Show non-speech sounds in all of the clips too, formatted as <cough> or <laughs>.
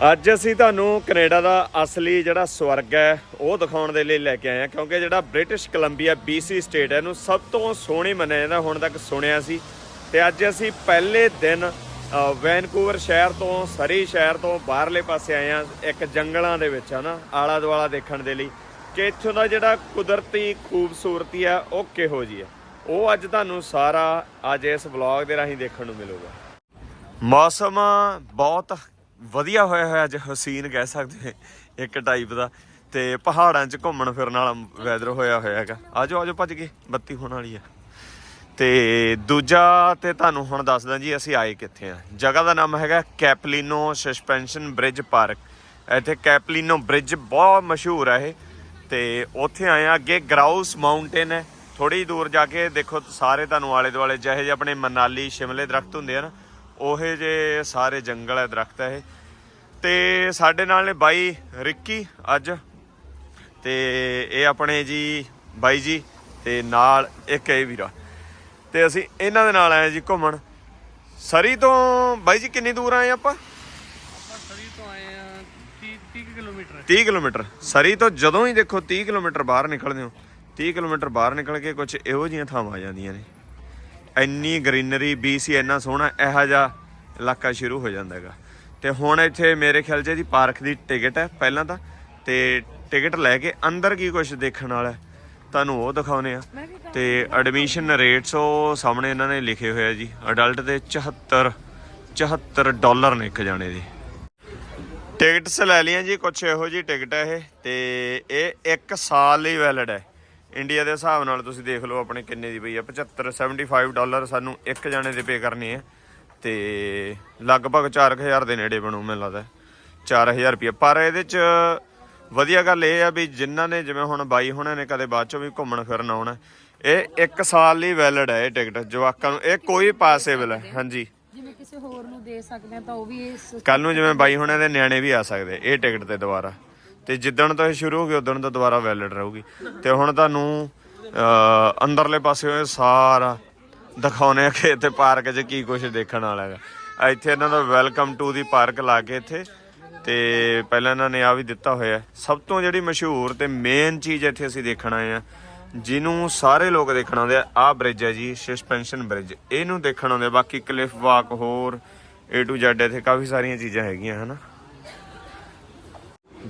ਅੱਜ ਅਸੀਂ ਤੁਹਾਨੂੰ ਕੈਨੇਡਾ ਦਾ ਅਸਲੀ ਜਿਹੜਾ ਸਵਰਗ ਹੈ, ਉਹ ਦਿਖਾਉਣ ਦੇ ਲਈ ਲੈ ਕੇ ਆਏ ਹਾਂ, ਕਿਉਂਕਿ ਜਿਹੜਾ ਬ੍ਰਿਟਿਸ਼ ਕੋਲੰਬੀਆ BC ਸਟੇਟ ਹੈ, ਇਹਨੂੰ ਸਭ ਤੋਂ ਸੋਹਣੀ ਮੰਨਿਆ ਜਾਂਦਾ, ਹੁਣ ਤੱਕ ਸੁਣਿਆ ਸੀ। ਤੇ ਅੱਜ ਅਸੀਂ ਪਹਿਲੇ ਦਿਨ ਵੈਨਕੂਵਰ ਸ਼ਹਿਰ ਤੋਂ, ਸਰੀ ਸ਼ਹਿਰ ਤੋਂ ਬਾਹਰਲੇ ਪਾਸੇ ਆਏ ਹਾਂ, ਇੱਕ ਜੰਗਲਾਂ ਦੇ ਵਿੱਚ, ਹਨਾ ਆਲਾ ਦੁਆਲਾ ਦੇਖਣ ਦੇ ਲਈ, ਕਿ ਇੱਥੋਂ ਦਾ ਜਿਹੜਾ ਕੁਦਰਤੀ ਖੂਬਸੂਰਤੀ ਆ ਉਹ ਕਿਹੋ ਜੀ ਹੈ। ਉਹ ਅੱਜ ਤੁਹਾਨੂੰ ਸਾਰਾ ਅੱਜ ਇਸ ਵਲੌਗ ਦੇ ਰਾਹੀਂ ਦੇਖਣ ਨੂੰ ਮਿਲੂਗਾ। ਮੌਸਮ ਬਹੁਤ ਵਧੀਆ ਹੋਇਆ ਹੋਇਆ ਅੱਜ ਹਸੀਨ ਕਹਿ ਸਕਦੇ ਇੱਕ ਟਾਈਪ ਦਾ। ਤੇ ਪਹਾੜਾਂ 'ਚ ਘੁੰਮਣ ਫਿਰਨ ਵਾਲਾ ਵੈਦਰ ਹੋਇਆ ਹੋਇਆ ਹੈਗਾ। ਆਜੋ ਆਜੋ ਭੱਜ ਗਏ ਬੱਤੀ ਹੋਣ ਵਾਲੀ ਆ। ਤੇ ਦੂਜਾ ਤੇ ਤੁਹਾਨੂੰ ਹੁਣ ਦੱਸਦਾ ਜੀ, ਅਸੀਂ ਆਏ ਕਿੱਥੇ ਆ। ਜਗ੍ਹਾ ਦਾ ਨਾਮ ਹੈਗਾ ਕੈਪਲੀਨੋ ਸਸਪੈਂਸ਼ਨ ਬ੍ਰਿਜ ਪਾਰਕ। ਇੱਥੇ ਕੈਪਲੀਨੋ ਬ੍ਰਿਜ ਬਹੁਤ ਮਸ਼ਹੂਰ ਹੈ ਇਹ। ਤੇ ਉੱਥੇ ਆਏ ਆ ਅੱਗੇ ਗਰਾਊਸ ਮਾਊਂਟੇਨ ਹੈ। ਥੋੜੀ ਦੂਰ ਜਾ ਕੇ ਦੇਖੋ, ਸਾਰੇ ਤੁਹਾਨੂੰ ਆਲੇ ਦੁਆਲੇ ਜਿਹੇ ਜਿਹੇ ਆਪਣੇ ਮਨਾਲੀ, ਸ਼ਿਮਲੇ ਦਰਖਤ ਹੁੰਦੇ ਆ ਨਾ ਉਹੇ ਜੇ ਸਾਰੇ ਜੰਗਲ ਹੈ ਦਰਖਤ ਹੈ ਇਹ। ਤੇ ਸਾਡੇ ਨਾਲ ਨੇ ਬਾਈ ਰਿੱਕੀ ਅੱਜ। ਤੇ ਇਹ ਆਪਣੇ ਜੀ ਬਾਈ ਜੀ ਤੇ ਨਾਲ ਇੱਕ ਇਹ ਵੀਰਾ। ਤੇ ਅਸੀਂ ਇਹਨਾਂ ਦੇ ਨਾਲ ਆਏ ਜੀ ਘੁੰਮਣ। ਸਰੀ ਤੋਂ ਬਾਈ ਜੀ ਕਿੰਨੀ ਦੂਰ ਆਏ ਆਪਾਂ? ਆਪਾਂ ਸਰੀ ਤੋਂ ਆਏ ਆ 30 30 ਕਿਲੋਮੀਟਰ। 30 ਕਿਲੋਮੀਟਰ। ਸਰੀ ਤੋਂ ਜਦੋਂ ਹੀ ਦੇਖੋ 30 ਕਿਲੋਮੀਟਰ ਬਾਹਰ ਨਿਕਲਦੇ ਹੋ। 30 ਕਿਲੋਮੀਟਰ ਬਾਹਰ ਨਿਕਲ ਕੇ ਕੁਝ ਇਹੋ ਜਿਹੀਆਂ ਥਾਵਾਂ ਆ ਜਾਂਦੀਆਂ ਨੇ। ਇੰਨੀ ਗ੍ਰੀਨਰੀ BC ਇੰਨਾ ਸੋਹਣਾ ਇਹੋ ਜਿਹਾ ਇਲਾਕਾ ਸ਼ੁਰੂ ਹੋ ਜਾਂਦਾ ਹੈਗਾ। ਤੇ ਹੁਣ ਇੱਥੇ ਮੇਰੇ ਖਿਆਲ 'ਚ ਇਹਦੀ ਪਾਰਕ ਦੀ ਟਿਕਟ ਹੈ ਪਹਿਲਾਂ ਤਾਂ। ਤੇ ਟਿਕਟ ਲੈ ਕੇ ਅੰਦਰ ਕੀ ਕੁਝ ਦੇਖਣ ਵਾਲਾ ਤੁਹਾਨੂੰ ਉਹ ਦਿਖਾਉਨੇ ਆ ਤੇ ਐਡਮਿਸ਼ਨ ਰੇਟਸ ਉਹ ਸਾਹਮਣੇ ਇਹਨਾਂ ਨੇ ਲਿਖੇ ਹੋਏ ਆ ਜੀ। ਅਡਲਟ ਦੇ 74 74 ਡਾਲਰ ਨੇ ਇੱਕ ਜਾਣੇ ਦੇ। ਟਿਕਟਸ ਲੈ ਲਈਆਂ ਜੀ ਕੁਛ ਇਹੋ ਜੀ ਟਿਕਟ ਹੈ ਇਹ। ਤੇ ਇਹ 1 ਸਾਲ ਲਈ ਵੈਲਿਡ ਹੈ। ਇੰਡੀਆ ਦੇ ਹਿਸਾਬ ਨਾਲ ਤੁਸੀਂ ਦੇਖ ਲਓ ਆਪਣੇ ਕਿੰਨੇ ਦੀ ਪਈ ਆ 75 75 ਡਾਲਰ ਸਾਨੂੰ ਇੱਕ ਜਾਣੇ ਦੇ ਪੇ ਕਰਨੇ ਆ ਤੇ ਲਗਭਗ 4000 ਦੇ ਨੇੜੇ ਬਣੂ ਮੈਨੂੰ ਲੱਗਦਾ 4000 ਰੁਪਏ ਪਰ ਇਹਦੇ ਚ ਵਧੀਆ ਗੱਲ ਇਹ ਆ ਵੀ ਜਿਨ੍ਹਾਂ ਨੇ ਜਿਵੇਂ ਹੁਣ ਬਾਈ ਹੁਣਾਂ ਨੇ ਕਦੇ ਬਾਅਦ ਚੋਂ ਵੀ ਘੁੰਮਣ ਫਿਰਨ ਆਉਣਾ ਇਹ 1 ਸਾਲ ਲਈ ਵੈਲਿਡ ਹੈ ਇਹ ਟਿਕਟ ਜਵਾਕਾਂ ਨੂੰ। ਇਹ ਕੋਈ ਪਾਸੇਬਲ ਹੈ ਹਾਂਜੀ। ਜਿਵੇਂ ਕਿਸੇ ਹੋਰ ਨੂੰ ਦੇ ਸਕਦੇ ਆ ਤਾਂ ਉਹ ਵੀ ਇਸ ਕੱਲ ਨੂੰ ਜਿਵੇਂ ਬਾਈ ਹੁਣਾਂ ਦੇ ਨਿਆਣੇ ਵੀ ਆ ਸਕਦੇ ਇਹ ਟਿਕਟ ਤੇ ਦੁਬਾਰਾ। ਤੇ ਜਿੱਦਣ ਤੋਂ ਇਹ ਸ਼ੁਰੂ ਹੋ ਗਈ, ਉਦੋਂ ਤੋਂ ਦੁਬਾਰਾ ਵੈਲਿਡ ਰਹੂਗੀ। ਤੇ ਹੁਣ ਤੁਹਾਨੂੰ ਅੰਦਰਲੇ ਪਾਸੇ ਹੋਏ ਸਾਰਾ ਦਿਖਾਉਨੇ ਆ ਕਿ ਇੱਥੇ ਪਾਰਕ 'ਚ ਕੀ ਕੁਝ ਦੇਖਣ ਵਾਲਾ ਹੈਗਾ। ਇੱਥੇ ਇਹਨਾਂ ਦਾ ਵੈਲਕਮ ਟੂ ਦੀ ਪਾਰਕ ਲਾ ਕੇ ਇੱਥੇ, ਤੇ ਪਹਿਲਾਂ ਇਹਨਾਂ ਨੇ ਆ ਵੀ ਦਿੱਤਾ ਹੋਇਆ। ਸਭ ਤੋਂ ਜਿਹੜੀ ਮਸ਼ਹੂਰ ਤੇ ਮੇਨ ਚੀਜ਼ ਇੱਥੇ ਅਸੀਂ ਦੇਖਣ ਆਏ ਆ, ਜਿਹਨੂੰ ਸਾਰੇ ਲੋਕ ਦੇਖਣ ਆਉਂਦੇ ਆ, ਆਹ ਬ੍ਰਿਜ ਹੈ ਜੀ ਸਸਪੈਂਸ਼ਨ ਬ੍ਰਿਜ ਇਹਨੂੰ ਦੇਖਣ ਆਉਂਦੇ ਆ। ਬਾਕੀ ਕਲਿਫ ਵਾਕ ਹੋਰ, A to Z ਇੱਥੇ ਕਾਫੀ ਸਾਰੀਆਂ ਚੀਜ਼ਾਂ ਹੈਗੀਆਂ, ਹਨਾ?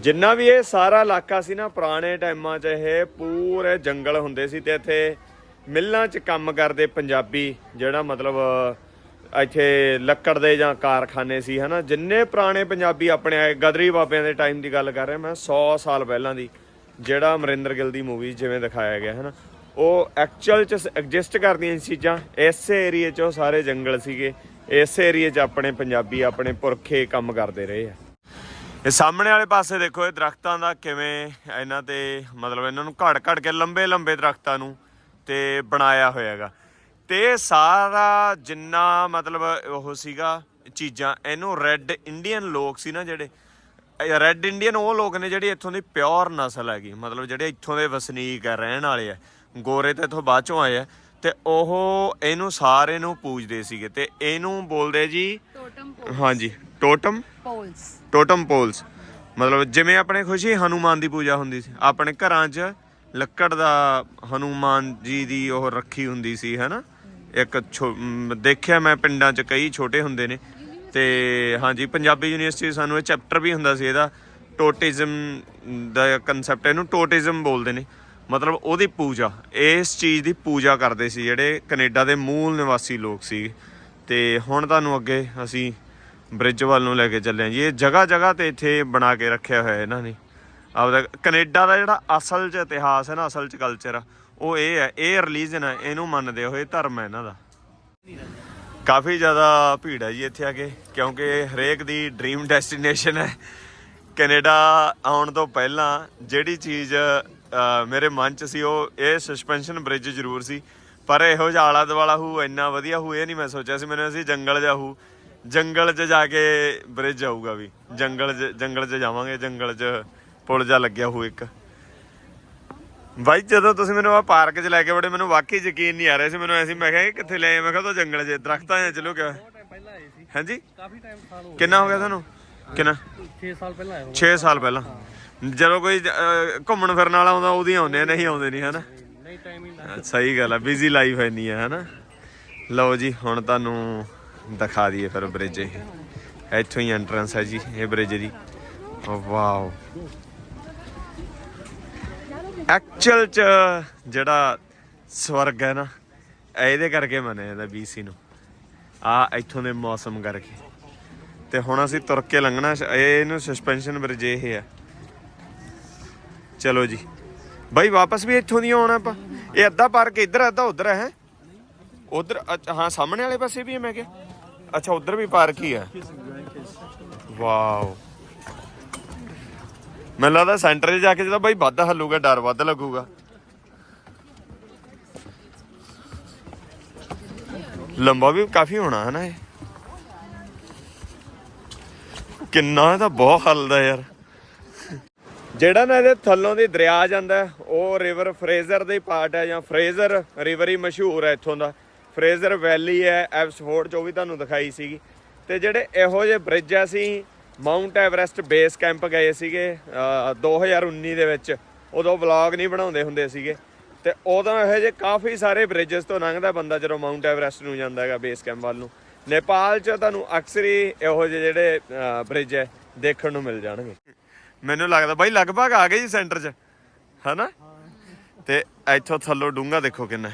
ਜਿੰਨਾ ਵੀ ਇਹ ਸਾਰਾ ਇਲਾਕਾ ਸੀ ਨਾ, ਪੁਰਾਣੇ ਟਾਈਮਾਂ 'ਚ ਇਹ ਪੂਰੇ ਜੰਗਲ ਹੁੰਦੇ ਸੀ ਤੇ ਇੱਥੇ ਮਿੱਲਾਂ 'ਚ ਕੰਮ ਕਰਦੇ ਪੰਜਾਬੀ, ਜਿਹੜਾ ਮਤਲਬ ਇੱਥੇ ਲੱਕੜ ਦੇ ਜਾਂ ਕਾਰਖਾਨੇ ਸੀ, ਹਨਾ? ਜਿੰਨੇ ਪੁਰਾਣੇ ਪੰਜਾਬੀ ਆਪਣੇ ਆਏ, ਗਦਰੀ ਬਾਬਿਆਂ ਦੇ ਟਾਈਮ ਦੀ ਗੱਲ ਕਰ ਰਿਹਾ ਮੈਂ 100 ਸਾਲ ਪਹਿਲਾਂ ਦੀ, ਜਿਹੜਾ ਅਮਰਿੰਦਰ ਗਿੱਲ ਦੀ ਮੂਵੀ ਜਿਵੇਂ ਦਿਖਾਇਆ ਗਿਆ, ਹਨਾ? ਉਹ ਐਕਚੁਅਲ 'ਚ ਐਗਜ਼ਿਸਟ ਕਰਦੀਆਂ ਚੀਜ਼ਾਂ, ਇਸੇ ਏਰੀਏ 'ਚ ਉਹ ਸਾਰੇ ਜੰਗਲ ਸੀਗੇ, ਇਸੇ ਏਰੀਏ 'ਚ ਆਪਣੇ ਪੰਜਾਬੀ, ਆਪਣੇ ਪੁਰਖੇ ਕੰਮ ਕਰਦੇ ਰਹੇ ਆ। ਇਹ ਸਾਹਮਣੇ ਵਾਲੇ ਪਾਸੇ ਦੇਖੋ ਇਹ ਦਰਖਤਾਂ ਦਾ ਕਿਵੇਂ ਇਹਨਾਂ ਤੇ ਮਤਲਬ ਇਹਨਾਂ ਨੂੰ ਘੜ ਘੜ ਕੇ ਲੰਬੇ ਲੰਬੇ ਦਰਖਤਾਂ ਨੂੰ ਤੇ ਬਣਾਇਆ ਹੋਇਆ ਹੈਗਾ ਤੇ ਸਾਰਾ ਜਿੰਨਾ ਮਤਲਬ ਉਹ ਸੀਗਾ ਚੀਜ਼ਾਂ, ਇਹਨੂੰ ਰੈੱਡ ਇੰਡੀਅਨ ਲੋਕ ਸੀ ਨਾ ਜਿਹੜੇ ਰੈੱਡ ਇੰਡੀਅਨ ਉਹ ਲੋਕ ਨੇ ਜਿਹੜੇ ਇੱਥੋਂ ਦੀ ਪਿਓਰ ਨਸਲ ਹੈਗੀ, ਮਤਲਬ ਜਿਹੜੇ ਇੱਥੋਂ ਦੇ ਵਸਨੀਕ ਆ ਰਹਿਣ ਵਾਲੇ ਆ ਗੋਰੇ ਤੇ ਇੱਥੋਂ ਬਾਅਦ ਚੋਂ ਆਏ ਆ ਤੇ ਉਹ ਇਹਨੂੰ ਸਾਰੇ ਨੂੰ ਪੂਜਦੇ ਸੀਗੇ, ਤੇ ਇਹਨੂੰ ਬੋਲਦੇ ਜੀ ਟੋਟਮ ਹਾਂਜੀ ਟੋਟਮ ਪੋਲਸ ਟੋਟਮ ਪੋਲਸ ਮਤਲਬ ਜਿਵੇਂ ਆਪਣੇ ਖੁਸ਼ੀ ਹਨੂਮਾਨ ਦੀ ਪੂਜਾ ਹੁੰਦੀ ਸੀ। ਆਪਣੇ ਘਰਾਂ 'ਚ ਲੱਕੜ ਦਾ ਹਨੂਮਾਨ ਜੀ ਦੀ ਉਹ ਰੱਖੀ ਹੁੰਦੀ ਸੀ ਹੈਨਾ? ਇੱਕ ਦੇਖਿਆ ਮੈਂ ਪਿੰਡਾਂ 'ਚ ਕਈ ਛੋਟੇ ਹੁੰਦੇ ਨੇ। ਤੇ ਹਾਂਜੀ ਪੰਜਾਬੀ ਯੂਨੀਵਰਸਿਟੀ ਸਾਨੂੰ ਇਹ ਚੈਪਟਰ ਵੀ ਹੁੰਦਾ ਸੀ ਇਹਦਾ। ਟੋਟਿਜ਼ਮ ਦਾ ਕਨਸੈਪਟ ਇਹਨੂੰ ਟੋਟਿਜ਼ਮ ਬੋਲਦੇ ਨੇ। ਮਤਲਬ ਉਹਦੀ ਪੂਜਾ ਇਸ ਚੀਜ਼ ਦੀ ਪੂਜਾ ਕਰਦੇ ਸੀ ਜਿਹੜੇ ਕੈਨੇਡਾ ਦੇ ਮੂਲ ਨਿਵਾਸੀ ਲੋਕ ਸੀ। ਤੇ ਹੁਣ ਤੁਹਾਨੂੰ ਅੱਗੇ ਅਸੀਂ ਬ੍ਰਿਜ ਵੱਲ ਨੂੰ ਲੈ ਕੇ ਚੱਲੇ ਹਾਂ ਜੀ। ਇਹ ਜਗ੍ਹਾ ਜਗ੍ਹਾ ਤੇ ਇੱਥੇ ਬਣਾ ਕੇ ਰੱਖਿਆ ਹੋਇਆ ਇਹਨਾਂ ਨੇ। ਆਪਦਾ ਕੈਨੇਡਾ ਦਾ ਜਿਹੜਾ ਅਸਲ 'ਚ ਇਤਿਹਾਸ ਹੈ ਨਾ, ਅਸਲ 'ਚ ਕਲਚਰ ਆ, ਉਹ ਇਹ ਹੈ, ਇਹ ਰਿਲੀਜਨ ਹੈ ਇਹਨੂੰ ਮੰਨਦੇ ਹੋਏ ਧਰਮ ਹੈ ਇਹਨਾਂ ਦਾ। ਕਾਫੀ ਜ਼ਿਆਦਾ ਭੀੜ ਹੈ ਜੀ ਇੱਥੇ ਆ ਕੇ, ਕਿਉਂਕਿ ਹਰੇਕ ਦੀ ਡ੍ਰੀਮ ਡੈਸਟੀਨੇਸ਼ਨ ਹੈ। ਕੈਨੇਡਾ ਆਉਣ ਤੋਂ ਪਹਿਲਾਂ ਜਿਹੜੀ ਚੀਜ਼ ਮੇਰੇ ਮਨ 'ਚ ਸੀ, ਉਹ ਇਹ ਸਸਪੈਂਸ਼ਨ ਬ੍ਰਿਜ ਜ਼ਰੂਰ ਸੀ। ਪਰ ਇਹੋ ਜਿਹਾ ਆਲਾ ਦੁਆਲਾ ਹੂ ਇੰਨਾ ਵਧੀਆ ਹੂ ਇਹ ਨਹੀਂ ਮੈਂ ਸੋਚਿਆ ਸੀ ਮੈਨੂੰ ਅਸੀਂ ਜੰਗਲ ਜਾ ਹੂ। ਜੰਗਲ 'ਚ ਜਾ ਕੇ ਬ੍ਰਿਜ ਆਊਗਾ ਵੀ। ਜੰਗਲ 'ਚ ਜੰਗਲ 'ਚ ਜਾਵਾਂਗੇ ਜੰਗਲ 'ਚ ਪੁਲ ਜਾ ਲੱਗਿਆ ਹੂ ਇੱਕ। ਬਾਈ ਜਦੋਂ ਤੁਸੀਂ ਮੈਨੂੰ ਆ ਪਾਰਕ 'ਚ ਲੈ ਕੇ ਬੜੇ ਮੈਨੂੰ ਵਾਕਈ ਯਕੀਨ ਨਹੀਂ ਆ ਰਿਹਾ ਸੀ ਮੈਨੂੰ ਐਸੀ ਮੈਂ ਕਿਹਾ ਇਹ ਕਿੱਥੇ ਲੈ ਮੈਂ ਕਿਹਾ ਤਾਂ ਜੰਗਲ 'ਚ ਦਰਖਤਾਂ 'ਚ ਚਲੋ ਕਿਆ। ਹਾਂਜੀ? ਕਾਫੀ ਟਾਈਮ ਸਾਲ ਹੋ ਕਿੰਨਾ ਹੋ ਗਿਆ ਤੁਹਾਨੂੰ? ਕਿੰਨਾ? 6 ਸਾਲ ਪਹਿਲਾਂ। ਆਇਆ 6 ਸਾਲ ਪਹਿਲਾਂ ਜਦੋਂ ਕੋਈ ਅਹ, ਘੁੰਮਣ ਫਿਰਨ ਵਾਲਾ ਆਉਂਦਾ ਉਹਦੀ ਆਉਂਦੇ ਆ ਨਹੀਂ ਆਉਂਦੇ ਨਹੀਂ ਹਨਾ? ਨਹੀਂ ਟਾਈਮ ਹੀ ਲੱਗਦਾ ਸਹੀ ਗੱਲ ਆ ਬਿਜ਼ੀ ਲਾਈਫ ਇੰਨੀ ਆ, ਹਨਾ? ਲਓ ਜੀ, ਹੁਣ ਤੁਹਾਨੂੰ ਦਿਖਾ ਦਈਏ ਫਿਰ ਬ੍ਰਿਜ ਇਹ। ਇੱਥੋਂ ਹੀ ਐਂਟਰੈਂਸ ਹੈ ਜੀ, ਇਹ ਬ੍ਰਿਜ ਦੀ। ਵਾਓ। ਐਕਚੁਅਲ ਚ ਜਿਹੜਾ ਸਵਰਗ ਹੈ ਨਾ, ਇਹਦੇ ਕਰਕੇ ਮੰਨਿਆ ਜਾਂਦਾ BC ਨੂੰ। ਆ, ਇੱਥੋਂ ਦੇ ਮੌਸਮ ਕਰਕੇ। ਤੇ ਹੁਣ ਅਸੀਂ ਤੁਰ ਕੇ ਲੰਘਣਾ ਇਹ ਇਹਨੂੰ ਸਸਪੈਂਸ਼ਨ ਬ੍ਰਿਜ ਇਹ ਆ। ਚਲੋ ਜੀ। ਬਾਈ ਵਾਪਸ ਵੀ ਇੱਥੋਂ ਦੀ ਆਉਣਾ ਆਪਾਂ। ਇਹ ਅੱਧਾ ਪਾਰਕ ਇੱਧਰ ਅੱਧਾ ਉੱਧਰ ਹੈ? ਉਧਰ ਹਾਂ, ਸਾਹਮਣੇ ਵਾਲੇ ਪਾਸੇ ਵੀ ਹੈ ਮੈਂ ਕਿਹਾ। ਅੱਛਾ, ਉਧਰ ਵੀ ਪਾਰਕ ਹੀ ਹੈ ਵਾਓ। ਮੈਨੂੰ ਲੱਗਦਾ ਸੈਂਟਰ 'ਚ ਜਾ ਕੇ ਜਦੋਂ ਬਾਈ ਵੱਧ ਹੱਲੂਗਾ, ਡਰ ਵੱਧ ਲੱਗੂਗਾ। ਲੰਬਾ ਵੀ ਕਾਫੀ ਹੋਣਾ ਹੈ ਨਾ ਇਹ? ਕਿੰਨਾ ਇਹਦਾ ਬਹੁਤ ਹੱਲਦਾ ਯਾਰ। ਜਿਹੜਾ ਨਾ ਇਹਦੇ ਥੱਲੋਂ ਦੀ ਦਰਿਆ ਜਾਂਦਾ ਉਹ ਰਿਵਰ ਫਰੇਜ਼ਰ ਦੇ ਪਾਰਟ ਹੈ ਜਾਂ ਫਰੇਜ਼ਰ ਰਿਵਰ ਹੀ ਮਸ਼ਹੂਰ ਹੈ ਇੱਥੋਂ ਦਾ। ਫਰੇਜ਼ਰ ਵੈਲੀ ਹੈ ਐਬਸਫੋਰਡ ਚ ਵੀ ਤੁਹਾਨੂੰ ਦਿਖਾਈ ਸੀਗੀ। ਤੇ ਜਿਹੜੇ ਇਹੋ ਜਿਹੇ ਬ੍ਰਿਜ ਅਸੀਂ ਮਾਊਂਟ ਐਵਰੈਸਟ ਬੇਸ ਕੈਂਪ ਗਏ ਸੀਗੇ, ਅਹ 2019 ਦੇ ਵਿੱਚ। ਉਦੋਂ ਵਲੌਗ ਨਹੀਂ ਬਣਾਉਂਦੇ ਹੁੰਦੇ ਸੀਗੇ। ਤੇ ਉਦੋਂ ਇਹੋ ਜਿਹੇ ਕਾਫੀ ਸਾਰੇ ਬ੍ਰਿਜਸ ਤੋਂ ਲੰਘਦਾ ਬੰਦਾ ਜਦੋਂ ਮਾਊਂਟ ਐਵਰੈਸਟ ਨੂੰ ਜਾਂਦਾ ਹੈਗਾ ਬੇਸ ਕੈਂਪ ਵੱਲ ਨੂੰ। ਨੇਪਾਲ 'ਚ ਤੁਹਾਨੂੰ ਅਕਸਰ ਹੀ ਇਹੋ ਜਿਹੇ ਜਿਹੜੇ ਬ੍ਰਿਜ ਹੈ ਦੇਖਣ ਨੂੰ ਮਿਲ ਜਾਣਗੇ। ਮੈਨੂੰ ਲੱਗਦਾ ਬਾਈ ਲਗਭਗ ਆ ਗਏ ਜੀ ਸੈਂਟਰ 'ਚ ਹਨਾ? ਤੇ ਇੱਥੋਂ ਥੱਲੋਂ ਡੂੰਗਾ ਦੇਖੋ ਕਿੰਨਾ।